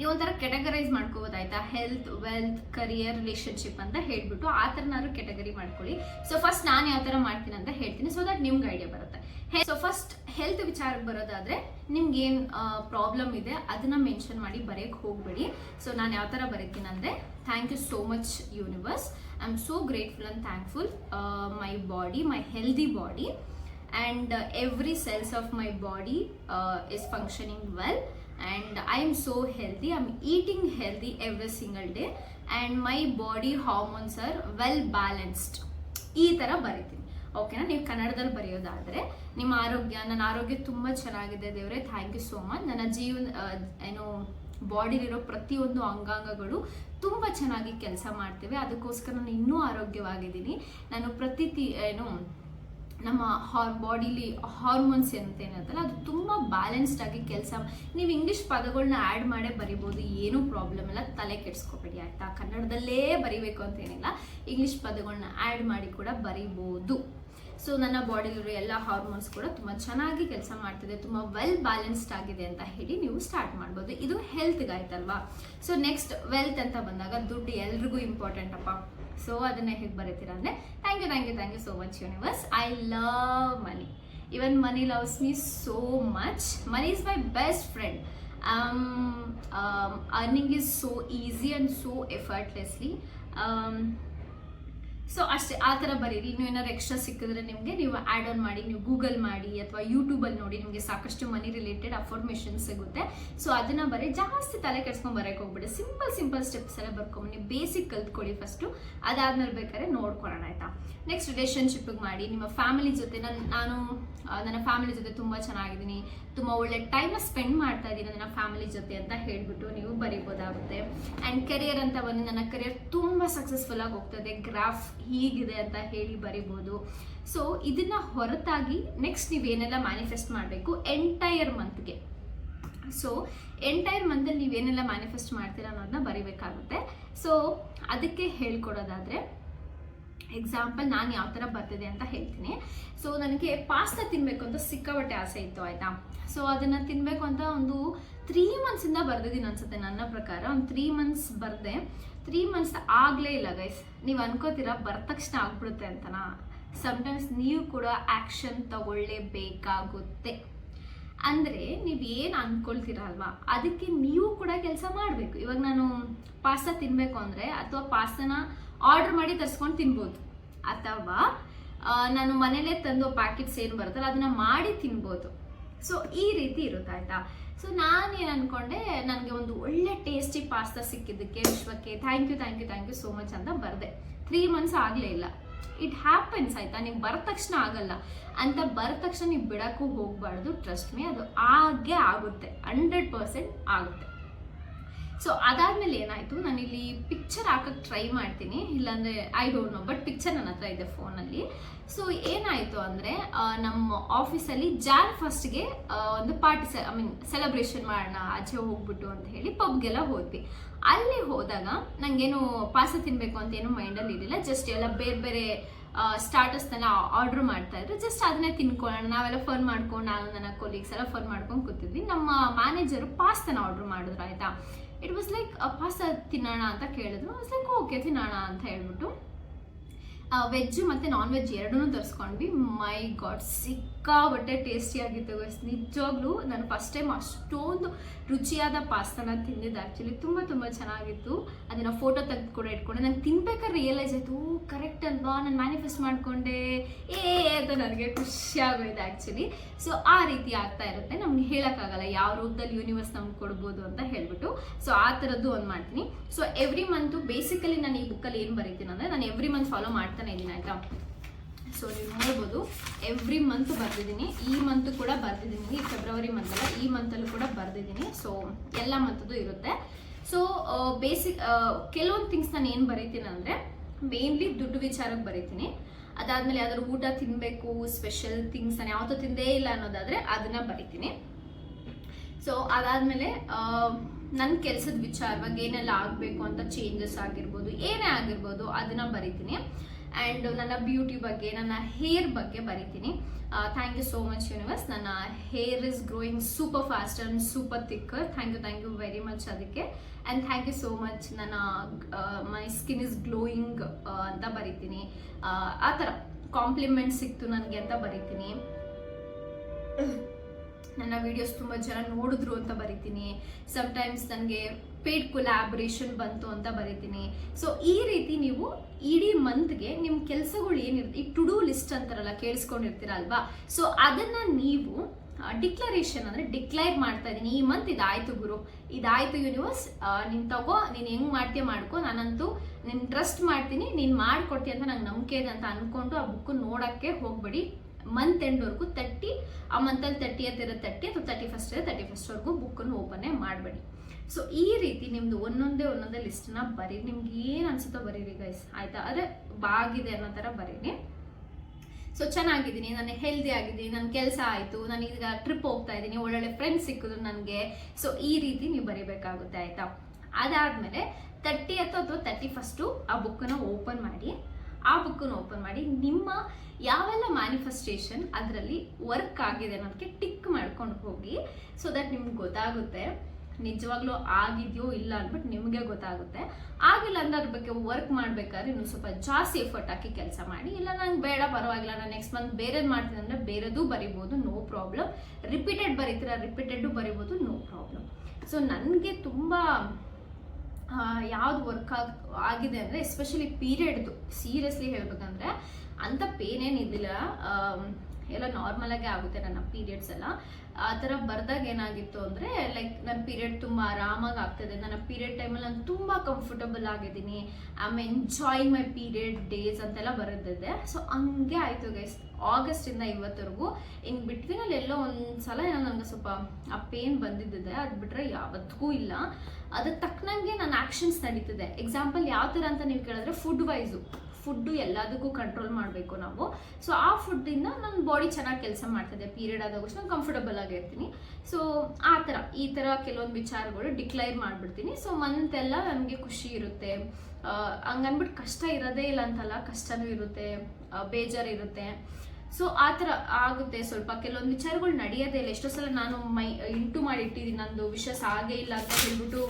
ನೀವು ಒಂಥರ ಕೆಟಗರೈಸ್ ಮಾಡ್ಕೋಬೋದಾಯ್ತಾ ಹೆಲ್ತ್ ವೆಲ್ತ್ ಕರಿಯರ್ ರಿಲೇಶನ್ಶಿಪ್ ಅಂತ ಹೇಳ್ಬಿಟ್ಟು ಆ ಥರನಾದ್ರು ಕೆಟಗರಿ ಮಾಡ್ಕೊಳ್ಳಿ. ಸೊ ಫಸ್ಟ್ ನಾನು ಯಾವ ಥರ ಮಾಡ್ತೀನಿ ಅಂತ ಹೇಳ್ತೀನಿ. ಸೊ ದಟ್ ನಿಮ್ಗೆ ಐಡಿಯಾ ಬರುತ್ತೆ. ಹೇ ಸೊ ಫಸ್ಟ್ ಹೆಲ್ತ್ ವಿಚಾರಕ್ಕೆ ಬರೋದಾದ್ರೆ ನಿಮ್ಗೆ ಏನು ಪ್ರಾಬ್ಲಮ್ ಇದೆ, ಅದನ್ನ ಮೆನ್ಷನ್ ಮಾಡಿ ಬರೆಯಕ್ಕೆ ಹೋಗಬೇಡಿ. ಸೊ ನಾನು ಯಾವ ಥರ ಬರೀತೀನಿ ಅಂದರೆ thank you so much universe I am so grateful and thankful my body my healthy body and every cells of my body is functioning well and i am so healthy. I'm eating healthy every single day. And my body hormones are well balanced. ಈ ಥರ ಬರಿತೀನಿ. ಓಕೆನಾ ನೀವು ಕನ್ನಡದಲ್ಲಿ ಬರೆಯೋದಾದರೆ ನಿಮ್ಮ ಆರೋಗ್ಯ, ನನ್ನ ಆರೋಗ್ಯ ತುಂಬ ಚೆನ್ನಾಗಿದೆ ದೇವರೇ. ಥ್ಯಾಂಕ್ ಯು ಸೋ ಮಚ್ ನನ್ನ ಜೀವನ ಏನು ಬಾಡಿಲಿರೋ ಪ್ರತಿಯೊಂದು ಅಂಗಾಂಗಗಳು ತುಂಬ ಚೆನ್ನಾಗಿ ಕೆಲಸ ಮಾಡ್ತೇವೆ. ಅದಕ್ಕೋಸ್ಕರ ನಾನು ಇನ್ನೂ ಆರೋಗ್ಯವಾಗಿದ್ದೀನಿ. ನಾನು ಪ್ರತಿ ಏನು ನಮ್ಮ ಹಾರ್ ಬಾಡಿಲಿ ಹಾರ್ಮೋನ್ಸ್ ಅಂತ ಏನಂತಲ್ಲ, ಅದು ತುಂಬ ಬ್ಯಾಲೆನ್ಸ್ಡ್ ಆಗಿ ಕೆಲಸ ನೀವು ಇಂಗ್ಲೀಷ್ ಪದಗಳನ್ನ ಆ್ಯಡ್ ಮಾಡೇ ಬರಿಬೋದು, ಏನೂ ಪ್ರಾಬ್ಲಮ್ ಇಲ್ಲ. ತಲೆ ಕೆಡಿಸ್ಕೋಬೇಡಿ, ಆಯಿತಾ? ಕನ್ನಡದಲ್ಲೇ ಬರಿಬೇಕು ಅಂತ ಏನಿಲ್ಲ. ಇಂಗ್ಲೀಷ್ ಪದಗಳನ್ನ ಆ್ಯಡ್ ಮಾಡಿ ಕೂಡ ಬರಿಬೋದು. ಸೊ ನನ್ನ ಬಾಡಿಲಿರೋ ಎಲ್ಲ ಹಾರ್ಮೋನ್ಸ್ ಕೂಡ ತುಂಬ ಚೆನ್ನಾಗಿ ಕೆಲಸ ಮಾಡ್ತಿದೆ, ತುಂಬ ವೆಲ್ ಬ್ಯಾಲೆನ್ಸ್ಡ್ ಆಗಿದೆ ಅಂತ ಹೇಳಿ ನೀವು ಸ್ಟಾರ್ಟ್ ಮಾಡ್ಬೋದು. ಇದು ಹೆಲ್ತ್ಗಾಯ್ತಲ್ವಾ ಸೊ ನೆಕ್ಸ್ಟ್ ವೆಲ್ತ್ ಅಂತ ಬಂದಾಗ ದುಡ್ಡು ಎಲ್ರಿಗೂ ಇಂಪಾರ್ಟೆಂಟ್ ಅಪ್ಪ. ಸೊ ಅದನ್ನ ಹೇಗೆ ಬರೀತೀರಾ ಅಂದರೆ thank you thank you thank you so much universe I love money even money loves me so much money is my best friend earning is so easy and so effortlessly so ಅಷ್ಟೇ, ಆ ಥರ ಬರೀರಿ. ಇನ್ನು ಏನಾದ್ರು extra ಸಿಕ್ಕಿದ್ರೆ ನಿಮಗೆ ನೀವು add on ಮಾಡಿ, ನೀವು ಗೂಗಲ್ ಮಾಡಿ ಅಥವಾ ಯೂಟ್ಯೂಬಲ್ಲಿ ನೋಡಿ ನಿಮಗೆ ಸಾಕಷ್ಟು ಮನಿ ರಿಲೇಟೆಡ್ ಅಫಾರ್ಮೇಷನ್ ಸಿಗುತ್ತೆ. ಸೊ ಅದನ್ನ ಬರೀ ಜಾಸ್ತಿ ತಲೆ ಕೆಡ್ಸ್ಕೊಂಡು ಬರೋಕೆ ಹೋಗ್ಬಿಡಿ. ಸಿಂಪಲ್ ಸಿಂಪಲ್ ಸ್ಟೆಪ್ಸ್ ಎಲ್ಲ ಬರ್ಕೊಂಬನ್ನಿ. ಬೇಸಿಕ್ ಕಲ್ತ್ಕೊಳ್ಳಿ ಫಸ್ಟು ಅದಾದ್ಮೇಲೆ ಬೇಕಾದ್ರೆ ನೋಡ್ಕೊಳ್ಳೋಣ, ಆಯ್ತಾ? ನೆಕ್ಸ್ಟ್ ರಿಲೇಷನ್ಶಿಪ್ಪಿಗೆ ಮಾಡಿ. ನಿಮ್ಮ ಫ್ಯಾಮಿಲಿ ಜೊತೆ ನಾನು ನಾನು ನನ್ನ ಫ್ಯಾಮಿಲಿ ಜೊತೆ ತುಂಬ ಚೆನ್ನಾಗಿದ್ದೀನಿ. ತುಂಬ ಒಳ್ಳೆ ಟೈಮ್ ಸ್ಪೆಂಡ್ ಮಾಡ್ತಾ ಇದ್ದೀನಿ ನನ್ನ ಫ್ಯಾಮಿಲಿ ಜೊತೆ ಅಂತ ಹೇಳ್ಬಿಟ್ಟು ನೀವು ಬರೀಬೋದಾಗುತ್ತೆ. ಆ್ಯಂಡ್ ಕೆರಿಯರ್ ಅಂತ ಬಂದು ನನ್ನ ಕೆರಿಯರ್ ತುಂಬ ಸಕ್ಸಸ್ಫುಲ್ ಆಗಿ ಹೋಗ್ತದೆ ಗ್ರಾಫ್ ಹೀಗಿದೆ ಅಂತ ಹೇಳಿ ಬರಿಬೋದು. ಸೊ ಇದನ್ನ ಹೊರತಾಗಿ ನೆಕ್ಸ್ಟ್ ನೀವು ಏನೆಲ್ಲ ಮ್ಯಾನಿಫೆಸ್ಟ್ ಮಾಡಬೇಕು? ಎಂಟೈರ್ ಮಂತ್ಗೆ ಸೊ ಎಂಟೈರ್ ಮಂತಲ್ಲಿ ನೀವೇನೆಲ್ಲ ಮ್ಯಾನಿಫೆಸ್ಟ್ ಮಾಡ್ತೀರಾ ಅನ್ನೋದನ್ನ ಬರಿಬೇಕಾಗುತ್ತೆ. ಸೊ ಅದಕ್ಕೆ ಹೇಳ್ಕೊಡೋದಾದರೆ ಎಕ್ಸಾಂಪಲ್ ನಾನು ಯಾವ ಥರ ಬರ್ತಿದೆ ಅಂತ ಹೇಳ್ತೀನಿ. ಸೊ ನನಗೆ ಪಾಸ್ತಾ ತಿನ್ನಬೇಕು ಅಂತ ಸಿಕ್ಕಾಪಟ್ಟೆ ಆಸೆ ಇತ್ತು, ಆಯಿತಾ? ಸೊ ಅದನ್ನು ತಿನ್ನಬೇಕು ಅಂತ ಒಂದು ತ್ರೀ ಮಂತ್ಸಿಂದ ಬರ್ದಿದ್ದೀನಿ ಅನ್ಸುತ್ತೆ ನನ್ನ ಪ್ರಕಾರ. ಒಂದು ತ್ರೀ ಮಂತ್ಸ್ ಬರದೆ. ತ್ರೀ ಮಂತ್ಸ್ ಆಗಲೇ ಇಲ್ಲ ಗೈಸ್ ನೀವು ಅನ್ಕೋತೀರಾ, ಬರ್ದ ತಕ್ಷಣ ಆಗ್ಬಿಡುತ್ತೆ ಅಂತನಾ? ಸಮ್ಟೈಮ್ಸ್ ನೀವು ಕೂಡ ಆ್ಯಕ್ಷನ್ ತಗೊಳ್ಳೇಬೇಕಾಗುತ್ತೆ. ಅಂದರೆ, ನೀವು ಏನು ಅಂದ್ಕೊಳ್ತೀರ ಅಲ್ವಾ? ಅದಕ್ಕೆ ನೀವು ಕೂಡ ಕೆಲಸ ಮಾಡಬೇಕು. ಇವಾಗ ನಾನು ಪಾಸ್ತಾ ತಿನ್ನಬೇಕು ಅಂದರೆ, ಅಥವಾ ಪಾಸ್ತಾನ ಆರ್ಡರ್ ಮಾಡಿ ತರಿಸ್ಕೊಂಡು ತಿನ್ಬೋದು. ಅಥವಾ ನಾನು ಮನೇಲೇ ತಂದು ಪ್ಯಾಕೆಟ್ಸ್ ಏನು ಬರುತ್ತಲ್ಲ, ಅದನ್ನ ಮಾಡಿ ತಿನ್ಬೋದು. ಸೊ ಈ ರೀತಿ ಇರುತ್ತೆ ಆಯ್ತಾ? ಸೊ ನಾನೇನು ಅನ್ಕೊಂಡೆ, ನನಗೆ ಒಂದು ಒಳ್ಳೆ ಟೇಸ್ಟಿ ಪಾಸ್ತಾ ಸಿಕ್ಕಿದ್ದಕ್ಕೆ ವಿಶ್ವಕ್ಕೆ thank you thank you thank you so much ಅಂತ ಬರದೆ. ತ್ರೀ ಮಂತ್ಸ್ ಆಗಲೇ ಇಲ್ಲ. ಇಟ್ ಹ್ಯಾಪನ್ಸ್ ಆಯ್ತಾ? ನೀವು ಬರ ತಕ್ಷಣ ಆಗಲ್ಲ. ಅಂತ ಬರ ತಕ್ಷಣ ನೀವು ಬಿಡೋಕ್ಕೂ ಹೋಗಬಾರ್ದು. ಟ್ರಸ್ಟ್ ಮೀ ಅದು ಆಗೇ ಆಗುತ್ತೆ. ಹಂಡ್ರೆಡ್ ಪರ್ಸೆಂಟ್ ಆಗುತ್ತೆ. ಸೊ ಅದಾದ್ಮೇಲೆ ಏನಾಯ್ತು? ನಾನು ಇಲ್ಲಿ ಪಿಕ್ಚರ್ ಹಾಕಕ್ಕೆ ಟ್ರೈ ಮಾಡ್ತೀನಿ. ಇಲ್ಲಾಂದರೆ I don't know but picture ನನ್ನ ಹತ್ರ ಇದೆ ಫೋನಲ್ಲಿ. ಸೊ ಏನಾಯ್ತು ಅಂದರೆ ನಮ್ಮ ಆಫೀಸಲ್ಲಿ ಜಾನ್ ಫಸ್ಟ್ಗೆ ಒಂದು ಪಾರ್ಟಿ ಸೆ ಐ ಮೀನ್ ಸೆಲೆಬ್ರೇಷನ್ ಮಾಡೋಣ, ಆಚೆ ಹೋಗ್ಬಿಟ್ಟು ಅಂತ ಹೇಳಿ ಪಬ್ಗೆಲ್ಲ ಹೋದ್ವಿ. ಅಲ್ಲಿ ಹೋದಾಗ ನನಗೇನು ಪಾಸ ತಿನ್ನಬೇಕು ಅಂತ ಏನು ಮೈಂಡಲ್ಲಿ ಇರಲಿಲ್ಲ ಜಸ್ಟ್ ಎಲ್ಲ ಬೇರೆ ಬೇರೆ ಸ್ಟಾರ್ಟರ್ಸ್ನೆಲ್ಲ ಆರ್ಡರ್ ಮಾಡ್ತಾ ಇದ್ರು. ಜಸ್ಟ್ ಅದನ್ನೇ ತಿನ್ಕೊಳ್ಳೋಣ. ನಾವೆಲ್ಲ ಫೋನ್ ಮಾಡ್ಕೊಂಡು, ನಾನು ನನ್ನ ಕೊಲೀಗ್ಸ್ ಎಲ್ಲ ಫೋನ್ ಮಾಡ್ಕೊಂಡು ಕೂತಿದ್ವಿ. ನಮ್ಮ ಮ್ಯಾನೇಜರು ಪಾಸ್ತನ ಆರ್ಡರ್ ಮಾಡಿದ್ರು, ಆಯ್ತಾ? ಇಟ್ ವಾಸ್ ಲೈಕ್ ಪಾಸ್ತಾ ತಿನ್ನೋಣ ಅಂತ ಕೇಳಿದ್ರು. ವಾಸ್ ಲೈಕ್ ಓಕೆ, ತಿನ್ನೋಣ ಅಂತ ಹೇಳ್ಬಿಟ್ಟು ವೆಜ್ ಮತ್ತು ನಾನ್ ವೆಜ್ ಎರಡೂ ತರಿಸ್ಕೊಂಡ್ವಿ ಮೈ ಗಾಡ್ ಸಿಕ್ಕಾಬಟ್ಟೆ ಟೇಸ್ಟಿಯಾಗಿತ್ತು ಗೈಸ್ ನಿಜವಾಗ್ಲೂ ನಾನು ಫಸ್ಟ್ ಟೈಮ್ ಅಷ್ಟೊಂದು ರುಚಿಯಾದ ಪಾಸ್ತಾನ ತಿಂದಿದ್ದು. ಆ್ಯಕ್ಚುಲಿ ತುಂಬ ತುಂಬ ಚೆನ್ನಾಗಿತ್ತು. ಅದನ್ನು ಫೋಟೋ ತೆಗೆದು ಕೂಡ ಇಟ್ಕೊಂಡೆ. ನಂಗೆ ತಿನ್ಬೇಕಾದ್ರೆ ರಿಯಲೈಸ್ ಆಯಿತು ಕರೆಕ್ಟ್ ಅಲ್ವಾ? ನಾನು ಮ್ಯಾನಿಫೆಸ್ಟ್ ಮಾಡಿಕೊಂಡೆ. ಏ ಅಂತ ನನಗೆ ಖುಷಿ ಆಗೋಯ್ತು ಆ್ಯಕ್ಚುಲಿ ಸೊ ಆ ರೀತಿ ಆಗ್ತಾ ಇರುತ್ತೆ. ನಮ್ಗೆ ಹೇಳೋಕ್ಕಾಗಲ್ಲ ಯಾವ ರೂಪದಲ್ಲಿ ಯೂನಿವರ್ಸ್ ನಮ್ಗೆ ಕೊಡ್ಬೋದು ಅಂತ ಹೇಳ್ಬಿಟ್ಟು. ಸೊ ಆ ಥರದ್ದು ಒಂದು ಮಾಡ್ತೀನಿ. ಸೊ ಎವ್ರಿ ಮಂತು ಬೇಸಿಕಲಿ ನಾನು ಈ ಬುಕ್ಕಲ್ಲಿ ಏನು ಬರೀತೀನಿ ಅಂದರೆ ನಾನು ಎವ್ರಿ ಮಂತ್ ಫಾಲೋ ಮಾಡ್ತಾನೆ ಇದ್ದೀನಿ, ಆಯಿತಾ? ಸೊ ನೀವು ನೋಡ್ಬೋದು ಎವ್ರಿ ಮಂತ್ ಬರ್ದಿದ್ದೀನಿ, ಈ ಮಂತ್ ಕೂಡ ಬರ್ದಿದ್ದೀನಿ, ಈ ಫೆಬ್ರವರಿ ಮಂತಲ್ಲ ಈ ಮಂತಲ್ಲೂ ಕೂಡ ಬರ್ದಿದ್ದೀನಿ. ಸೊ ಎಲ್ಲ ಮಂತದ್ದು ಇರುತ್ತೆ. ಸೊ ಬೇಸಿಕ್ ಕೆಲವೊಂದು ಥಿಂಗ್ಸ್ ನಾನು ಏನು ಬರೀತೀನಿ ಅಂದರೆ ಮೇನ್ಲಿ ದುಡ್ಡು ವಿಚಾರಕ್ಕೆ ಬರೀತೀನಿ. ಅದಾದಮೇಲೆ ಯಾವ್ದಾದ್ರು ಊಟ ತಿನ್ನಬೇಕು ಸ್ಪೆಷಲ್ ಥಿಂಗ್ಸ್ ನಾನು ಯಾವತ್ತೂ ತಿಂದೇ ಇಲ್ಲ ಅನ್ನೋದಾದರೆ ಅದನ್ನು ಬರೀತೀನಿ. ಸೊ ಅದಾದಮೇಲೆ ನನ್ನ ಕೆಲಸದ ವಿಚಾರವಾಗಿ ಏನೆಲ್ಲ ಆಗಬೇಕು ಅಂತ ಚೇಂಜಸ್ ಆಗಿರ್ಬೋದು, ಏನೇ ಆಗಿರ್ಬೋದು, ಅದನ್ನು ಬರಿತೀನಿ. ಆ್ಯಂಡ್ ನನ್ನ ಬ್ಯೂಟಿ ಬಗ್ಗೆ ನನ್ನ ಹೇರ್ ಬಗ್ಗೆ ಬರಿತೀನಿ. Thank you so much universe ನನ್ನ hair is growing super fast and super thicker thank you thank you very much ಅದಕ್ಕೆ. And thank you so much ನನ್ನ ಮೈ ಸ್ಕಿನ್ ಇಸ್ ಗ್ಲೋಯಿಂಗ್ ಅಂತ ಬರಿತೀನಿ. ಆ, ಆ ಥರ ಕಾಂಪ್ಲಿಮೆಂಟ್ ಸಿಕ್ತು ನನಗೆ ಅಂತ ಬರಿತೀನಿ. ನನ್ನ ವಿಡಿಯೋಸ್ ತುಂಬ ಜನ ನೋಡಿದ್ರು ಅಂತ ಬರಿತೀನಿ. ಸಮ್ಟೈಮ್ಸ್ ನನಗೆ ಪೇಡ್ ಕೊಲಾಬ್ರೇಷನ್ ಬಂತು ಅಂತ ಬರೀತೀನಿ. ಸೊ ಈ ರೀತಿ ನೀವು ಇಡೀ ಮಂತ್ಗೆ ನಿಮ್ಮ ಕೆಲಸಗಳು ಏನಿರುತ್ತೆ ಈ ಟು ಡೂ ಲಿಸ್ಟ್ ಅಂತಾರಲ್ಲ ಕೇಳಿಸ್ಕೊಂಡಿರ್ತೀರ ಅಲ್ವಾ ಸೊ ಅದನ್ನು ನೀವು ಡಿಕ್ಲರೇಷನ್ ಅಂದರೆ ಡಿಕ್ಲೇರ್ ಮಾಡ್ತಾ ಇದ್ದೀನಿ. ಈ ಮಂತ್ ಇದಾಯ್ತು ಗುರು. ಇದಾಯ್ತು ಯೂನಿವರ್ಸ್. ನೀನು ತಗೋ, ನೀನು ಹೆಂಗೆ ಮಾಡ್ತೀಯ ಮಾಡ್ಕೋ. ನಾನಂತೂ ನಿನ್ನ ಟ್ರಸ್ಟ್ ಮಾಡ್ತೀನಿ. ನೀನು ಮಾಡ್ಕೊಡ್ತೀಯ ಅಂತ ನಂಗೆ ನಂಬಿಕೆ ಇದೆ ಅಂತ ಅಂದ್ಕೊಂಡು ಆ ಬುಕ್ ನೋಡೋಕ್ಕೆ ಹೋಗಬೇಡಿ. ಮಂತ್ ಎಂಡ್ವರೆಗೂ ತಟ್ಟಿ, ಆ ಮಂತಲ್ಲಿ ತರ್ಟಿ ಇರೋ ತರ್ಟಿ ಅಥವಾ ತರ್ಟಿ ಫಸ್ಟ್ ಇರೋ ತರ್ಟಿ ಫಸ್ಟ್ವರೆಗೂ ಬುಕ್ಕನ್ನು ಓಪನ್ನೇ ಮಾಡಬೇಡಿ. ಸೊ ಈ ರೀತಿ ನಿಮ್ದು ಒಂದೊಂದೇ ಒಂದೊಂದೇ ಲಿಸ್ಟನ್ನ ಬರೀರಿ. ನಿಮ್ಗೆ ಏನು ಅನ್ಸುತ್ತೋ ಬರೀರಿ ಗೈಸ್ ಆಯ್ತಾ? ಅದೇ ಬಾಗಿದೆ ಅನ್ನೋ ಥರ ಬರೀರಿ. ಸೊ ಚೆನ್ನಾಗಿದ್ದೀನಿ. ನಾನು ಹೆಲ್ದಿ ಆಗಿದ್ದೀನಿ. ನನ್ನ ಕೆಲಸ ಆಯಿತು. ನಾನು ಈಗ ಟ್ರಿಪ್ ಹೋಗ್ತಾ ಇದ್ದೀನಿ. ಒಳ್ಳೊಳ್ಳೆ ಫ್ರೆಂಡ್ಸ್ ಸಿಕ್ಕಿದ್ರು ನನಗೆ. ಸೊ ಈ ರೀತಿ ನೀವು ಬರೀಬೇಕಾಗುತ್ತೆ, ಆಯಿತಾ? ಅದಾದಮೇಲೆ ತರ್ಟಿ ಅಥವಾ ತರ್ಟಿ ಫಸ್ಟು ಆ ಬುಕ್ಕನ್ನು ಓಪನ್ ಮಾಡಿ. ಆ ಬುಕ್ಕನ್ನು ಓಪನ್ ಮಾಡಿ ನಿಮ್ಮ ಯಾವೆಲ್ಲ ಮ್ಯಾನಿಫೆಸ್ಟೇಷನ್ ಅದರಲ್ಲಿ ವರ್ಕ್ ಆಗಿದೆ ಅನ್ನೋದಕ್ಕೆ ಟಿಕ್ ಮಾಡ್ಕೊಂಡು ಹೋಗಿ ಸೊ ದಟ್ ನಿಮ್ಗೆ ಗೊತ್ತಾಗುತ್ತೆ. ನಿಜವಾಗ್ಲೂ ಆಗಿದೆಯೋ ಇಲ್ಲ ಅಂದ್ಬಿಟ್ಟು ನಿಮಗೆ ಗೊತ್ತಾಗುತ್ತೆ. ಆಗಿಲ್ಲ ಅಂದ್ರೆ ಅದ್ರ ಬಗ್ಗೆ ವರ್ಕ್ ಮಾಡ್ಬೇಕಾದ್ರೆ ಇನ್ನು ಸ್ವಲ್ಪ ಜಾಸ್ತಿ ಎಫರ್ಟ್ ಹಾಕಿ ಕೆಲಸ ಮಾಡಿ. ಇಲ್ಲ ನಂಗೆ ಬೇಡ ಪರವಾಗಿಲ್ಲ ನಾನು ನೆಕ್ಸ್ಟ್ ಮಂತ್ ಬೇರೆದು ಮಾಡ್ತೀನಿ ಅಂದರೆ ಬೇರೆದು ಬರಿಬೋದು ನೋ ಪ್ರಾಬ್ಲಮ್ ರಿಪೀಟೆಡ್ ಬರೀತೀರ ರಿಪೀಟೆಡ್ಡು ಬರಿಬೋದು ನೋ ಪ್ರಾಬ್ಲಮ್ ಸೊ ನನಗೆ ತುಂಬ ಯಾವ್ದು ವರ್ಕ್ ಆಗ್ ಆಗಿದೆ ಅಂದರೆ ಎಸ್ಪೆಷಲಿ ಪೀರಿಯಡ್ದು ಸೀರಿಯಸ್ಲಿ ಹೇಳ್ಬೇಕಂದ್ರೆ ಅಂಥ ಪೇನ್ ಏನಿದ್ದಿಲ್ಲ ಆಮ್, ಎಲ್ಲ ನಾರ್ಮಲಾಗೆ ಆಗುತ್ತೆ ನನ್ನ ಪೀರಿಯಡ್ಸ್ ಎಲ್ಲ. ಆ ಥರ ಬರ್ದಾಗ ಏನಾಗಿತ್ತು ಅಂದರೆ ಲೈಕ್ ನನ್ನ ಪೀರಿಯಡ್ ತುಂಬ ಆರಾಮಾಗಿ ಆಗ್ತದೆ. ನನ್ನ ಪೀರಿಯಡ್ ಟೈಮಲ್ಲಿ ನಾನು ತುಂಬ ಕಂಫರ್ಟಬಲ್ ಆಗಿದ್ದೀನಿ. I am enjoying my period days ಅಂತೆಲ್ಲ ಬರೆದಿದ್ದೆ. ಸೊ ಹಂಗೆ ಆಯಿತು ಗೈಸ್ ಆಗಸ್ಟಿಂದ ಇವತ್ತರೆಗೂ ಇನ್ ಬಿಟ್ವೀನಲ್ಲಿ ಎಲ್ಲೋ ಒಂದ್ಸಲ ಏನೋ ನನಗೆ ಸ್ವಲ್ಪ ಆ ಪೇನ್ ಬಂದಿದ್ದಿದೆ. ಅದು ಬಿಟ್ಟರೆ ಯಾವತ್ತಿಗೂ ಇಲ್ಲ. ಅದಕ್ಕೆ ತಕ್ಕನಂಗೆ ನನ್ನ ಆ್ಯಕ್ಷನ್ಸ್ ನಡೀತಿದೆ. ಎಕ್ಸಾಂಪಲ್ ಯಾವ ಥರ ಅಂತ ನೀವು ಕೇಳಿದ್ರೆ ಫುಡ್ ವೈಸು ಫುಡ್ಡು ಎಲ್ಲದಕ್ಕೂ ಕಂಟ್ರೋಲ್ ಮಾಡಬೇಕು ನಾವು. ಸೊ ಆ ಫುಡ್ಡಿಂದ ನನ್ನ ಬಾಡಿ ಚೆನ್ನಾಗಿ ಕೆಲಸ ಮಾಡ್ತದೆ. ಪೀರಿಯಡ್ ಆದಾಗ ನಾನು ಕಂಫರ್ಟಬಲ್ ಆಗಿರ್ತೀನಿ ಸೊ ಆ ಥರ, ಈ ಥರ ಕೆಲವೊಂದು ವಿಚಾರಗಳು ಡಿಕ್ಲೈರ್ ಮಾಡಿಬಿಡ್ತೀನಿ. ಸೊ ಮಂತ್ ಎಲ್ಲ ನನಗೆ ಖುಷಿ ಇರುತ್ತೆ. ಹಂಗನ್ಬಿಟ್ಟು ಕಷ್ಟ ಇರೋದೇ ಇಲ್ಲ ಅಂತಲ್ಲ, ಕಷ್ಟನೂ ಇರುತ್ತೆ ಬೇಜಾರ್ ಬೇಜಾರಿರುತ್ತೆ ಸೊ ಆ ಥರ ಆಗುತ್ತೆ ಸ್ವಲ್ಪ. ಕೆಲವೊಂದು ವಿಚಾರಗಳು ನಡೆಯೋದೇ ಇಲ್ಲ. ಎಷ್ಟೋ ಸಲ ನಾನು ಮೈ, ಇಂಟು ಮಾಡಿಟ್ಟಿದ್ದೀನಿ. ನಂದು ವಿಷಸ್ ಆಗೇ ಇಲ್ಲ ಅಂತ ಹೇಳ್ಬಿಟ್ಟು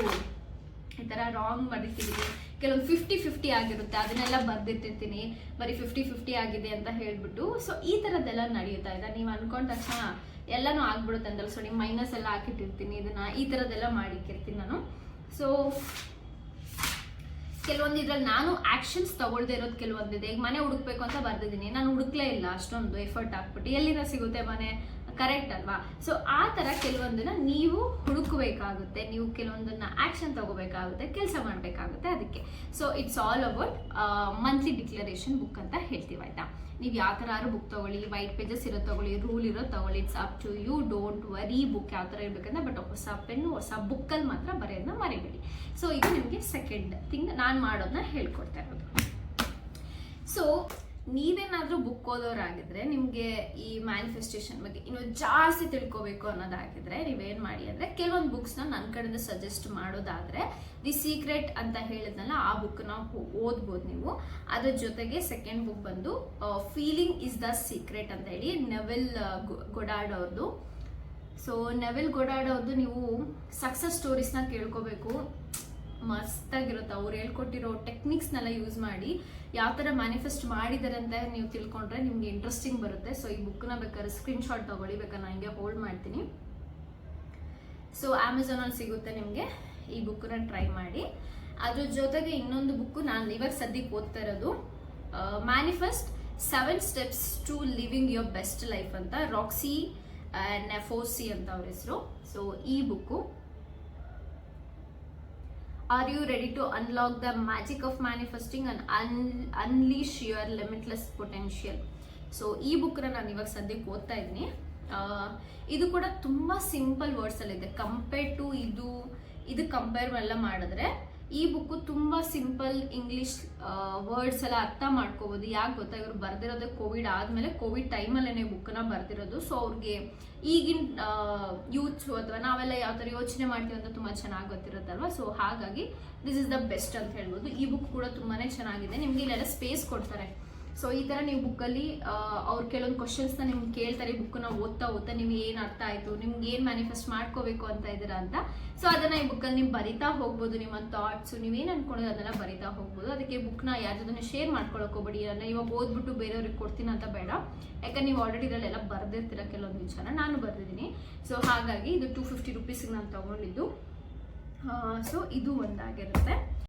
ಈ ಥರ ರಾಂಗ್ ಮಾಡಿರ್ತಿದ್ದೀನಿ ಕೆಲವೊಂದು ಫಿಫ್ಟಿ ಫಿಫ್ಟಿ ಆಗಿರುತ್ತೆ, ಅದನ್ನೆಲ್ಲ ಬರ್ದಿಟ್ಟಿರ್ತೀನಿ. ಬರೀ ಫಿಫ್ಟಿ ಫಿಫ್ಟಿ ಆಗಿದೆ ಅಂತ ಹೇಳಿಬಿಟ್ಟು. ಸೊ ಈ ಥರದ್ದೆಲ್ಲ ನಡೆಯುತ್ತಾ ಇದೆ. ನೀವು ಅನ್ಕೊಂಡ ತಕ್ಷಣ ಎಲ್ಲನೂ ಆಗ್ಬಿಡುತ್ತೆ ಅಂತಲ್ಲ ಸೊ ನಿಮ್ಮ ಮೈನಸ್ ಎಲ್ಲ ಹಾಕಿಟ್ಟಿರ್ತೀನಿ. ಇದನ್ನ ಈ ಥರದ್ದೆಲ್ಲ ಮಾಡಿಕ್ಕಿರ್ತೀನಿ ನಾನು. ಸೊ ಕೆಲವೊಂದು ಇದ್ರಲ್ಲಿ ನಾನು ಆಕ್ಷನ್ಸ್ ತಗೊಳ್ದೇ ಇರೋದು ಕೆಲವೊಂದಿದೆ. ಈಗ ಮನೆ ಹುಡುಕ್ಬೇಕು ಅಂತ ಬರ್ದಿದ್ದೀನಿ. ನಾನು ಹುಡುಕ್ಲೇ ಇಲ್ಲ. ಅಷ್ಟೊಂದು ಎಫರ್ಟ್ ಹಾಕ್ಬಿಟ್ಟು. ಎಲ್ಲಿಂದ ಸಿಗುತ್ತೆ ಮನೆ? ಕರೆಕ್ಟ್ ಅಲ್ವಾ? ಸೊ ಆ ಥರ ಕೆಲವೊಂದನ್ನ ನೀವು ಹುಡುಕಬೇಕಾಗುತ್ತೆ, ನೀವು ಕೆಲವೊಂದನ್ನ ಆಕ್ಷನ್ ತಗೋಬೇಕಾಗುತ್ತೆ, ಕೆಲಸ ಮಾಡಬೇಕಾಗುತ್ತೆ ಅದಕ್ಕೆ. So it's all about monthly declaration book ಅಂತ ಹೇಳ್ತೀವಿ, ಆಯ್ತಾ? ನೀವು ಯಾವ ಥರ ಬುಕ್ ತಗೊಳ್ಳಿ ವೈಟ್ ಪೇಜಸ್ ಇರೋ ತಗೊಳ್ಳಿ ರೂಲ್ ಇರೋ ತಗೊಳ್ಳಿ it's up to you don't worry book ಯಾವ ಥರ ಇರಬೇಕಂದ್ರೆ ಬಟ್ ಹೊಸ ಪೆನ್ನು ಹೊಸ ಬುಕ್ಕಲ್ಲಿ ಮಾತ್ರ ಬರೆಯೋದನ್ನ ಮರಿಬೇಡಿ. ಸೊ ಇದು ನಿಮಗೆ ಸೆಕೆಂಡ್ ಥಿಂಗ್ ನಾನು ಮಾಡೋದನ್ನ ಹೇಳ್ಕೊಡ್ತಾ ಇರೋದು. ಸೊ ನೀವೇನಾದರೂ ಬುಕ್ ಓದೋರಾಗಿದ್ರೆ ನಿಮಗೆ ಈ ಮ್ಯಾನಿಫೆಸ್ಟೇಷನ್ ಬಗ್ಗೆ ಇನ್ನೂ ಜಾಸ್ತಿ ತಿಳ್ಕೊಬೇಕು ಅನ್ನೋದಾಗಿದ್ರೆ ನೀವೇನು ಮಾಡಿ ಅಂದರೆ ಕೆಲವೊಂದು ಬುಕ್ಸ್ನ ನನ್ನ ಕಡೆಯಿಂದ ಸಜೆಸ್ಟ್ ಮಾಡೋದಾದರೆ ದಿ ಸೀಕ್ರೆಟ್ ಅಂತ ಹೇಳಿದ್ನಲ್ಲ, ಆ ಬುಕ್ನ ಓದ್ಬೋದು ನೀವು. ಅದರ ಜೊತೆಗೆ ಸೆಕೆಂಡ್ ಬುಕ್ ಬಂದು ಫೀಲಿಂಗ್ ಇಸ್ ದ ಸೀಕ್ರೆಟ್ ಅಂತ ಹೇಳಿ ನೆವೆಲ್ ಗೊಡಾಡ್ ಅವ್ರದ್ದು ಸೊ ನೆವೆಲ್ ಗೊಡಾಡ್ ಅವ್ರದ್ದು ನೀವು ಸಕ್ಸಸ್ ಸ್ಟೋರೀಸ್ನ ಕೇಳ್ಕೋಬೇಕು. ಮಸ್ತಾಗಿರುತ್ತೆ. ಅವ್ರು ಹೇಳ್ಕೊಟ್ಟಿರೋ ಟೆಕ್ನಿಕ್ಸ್ನೆಲ್ಲ ಯೂಸ್ ಮಾಡಿ ಯಾವ ಥರ ಮ್ಯಾನಿಫೆಸ್ಟ್ ಮಾಡಿದ್ದಾರೆ ಅಂತ ನೀವು ತಿಳ್ಕೊಂಡ್ರೆ ನಿಮ್ಗೆ ಇಂಟ್ರೆಸ್ಟಿಂಗ್ ಬರುತ್ತೆ. ಸೊ ಈ ಬುಕ್ನ ಬೇಕಾದ್ರೆ ಸ್ಕ್ರೀನ್ ಶಾಟ್ ತಗೊಳ್ಳಿ. ಬೇಕಾದ್ರೆ ನಾನು ಹಿಂಗೆ ಹೋಲ್ಡ್ ಮಾಡ್ತೀನಿ. ಸೊ ಅಮೆಝಾನಲ್ಲಿ ಸಿಗುತ್ತೆ ನಿಮಗೆ. ಈ ಬುಕ್ಕನ್ನ ಟ್ರೈ ಮಾಡಿ. ಅದ್ರ ಜೊತೆಗೆ ಇನ್ನೊಂದು ಬುಕ್ಕು ನಾನು ಇವಾಗ ಸದ್ಯಕ್ಕೆ ಓದ್ತಾ ಇರೋದು. Manifest seven steps to living your best life ಅಂತ ರಾಕ್ಸಿ ನೆಫೋಸಿ ಅಂತ ಅವ್ರ ಹೆಸರು. ಸೊ ಈ book are you ready to unlock the magic of manifesting and un unleash your limitless potential so ಈ ಬುಕ್ನ ನಾನು ಇವಾಗ ಸದ್ಯಕ್ಕೆ ಓದ್ತಾ ಇದ್ದೀನಿ. ಇದು ಕೂಡ ತುಂಬ ಸಿಂಪಲ್ ವರ್ಡ್ಸಲ್ಲಿದೆ ಕಂಪೇರ್ ಟು ಇದು ಇದು ಕಂಪೇರ್ ಎಲ್ಲ ಮಾಡಿದ್ರೆ ಈ ಬುಕ್ಕು ತುಂಬ ಸಿಂಪಲ್ ಇಂಗ್ಲಿಷ್ ವರ್ಡ್ಸ್ ಎಲ್ಲ ಅರ್ಥ ಮಾಡ್ಕೋಬೋದು. ಯಾಕೆ ಗೊತ್ತಾ? ಇವರು ಬರ್ದಿರೋದೇ ಕೋವಿಡ್ ಆದಮೇಲೆ ಕೋವಿಡ್ ಟೈಮಲ್ಲೇ ಬುಕ್ಕನ್ನ ಬರ್ದಿರೋದು. ಸೊ ಅವ್ರಿಗೆ ಈಗಿನ ಯೂತ್ಸ್ ಅಥವಾ ನಾವೆಲ್ಲ ಯಾವ ಥರ ಯೋಚನೆ ಮಾಡ್ತೀವಿ ಅಂತ ತುಂಬ ಚೆನ್ನಾಗಿ ಗೊತ್ತಿರುತ್ತಲ್ವ? ಸೊ ಹಾಗಾಗಿ ದಿಸ್ ಇಸ್ ದ ಬೆಸ್ಟ್ ಅಂತ ಹೇಳ್ಬೋದು. ಈ ಬುಕ್ ಕೂಡ ತುಂಬಾ ಚೆನ್ನಾಗಿದೆ. ನಿಮಗೆ ಇಲ್ಲೆಲ್ಲ ಸ್ಪೇಸ್ ಕೊಡ್ತಾರೆ. ಸೊ ಈ ಥರ ನೀವು ಬುಕ್ಕಲ್ಲಿ ಅವ್ರು ಕೆಲವೊಂದು ಕ್ವಶನ್ಸ್ನ ನಿಮ್ಗೆ ಕೇಳ್ತಾರೆ ಬುಕ್ಕನ್ನ ಓದ್ತಾ ಓದ್ತಾ ನೀವು ಏನು ಅರ್ಥ ಆಯಿತು, ನಿಮ್ಗೆ ಏನು ಮ್ಯಾನಿಫೆಸ್ಟ್ ಮಾಡ್ಕೋಬೇಕು ಅಂತ ಇದ್ದೀರಾ ಅಂತ. ಸೊ ಅದನ್ನು ಈ ಬುಕ್ಕಲ್ಲಿ ನೀವು ಬರಿತಾ ಹೋಗ್ಬೋದು, ನಿಮ್ಮ ಥಾಟ್ಸು ನೀವೇನು ಅನ್ಕೊಂಡ್ರೆ ಅದನ್ನು ಬರಿತಾ ಹೋಗ್ಬೋದು. ಅದಕ್ಕೆ ಬುಕ್ನ ಯಾರ ಜೊತೆ ಶೇರ್ ಮಾಡ್ಕೊಳಕ್ ಹೋಗ್ಬೇಡಿ. ಅದನ್ನ ಇವಾಗ ಓದ್ಬಿಟ್ಟು ಬೇರೆಯವ್ರಿಗೆ ಕೊಡ್ತೀನಿ ಅಂತ ಬೇಡ. ಯಾಕಂದ್ರೆ ನೀವು ಆಲ್ರೆಡಿ ಇದರಲ್ಲೆಲ್ಲ ಬರೆದಿರ್ತೀರ ಕೆಲವೊಂದು ವಿಚಾರ. ನಾನು ಬರೆದಿದ್ದೀನಿ. ಸೊ ಹಾಗಾಗಿ ಇದು ಟೂ ಫಿಫ್ಟಿ ರುಪೀಸಿಗೆ ನಾನು ತೊಗೊಂಡಿದ್ದು. ಸೊ ಇದು ಒಂದಾಗಿರುತ್ತೆ.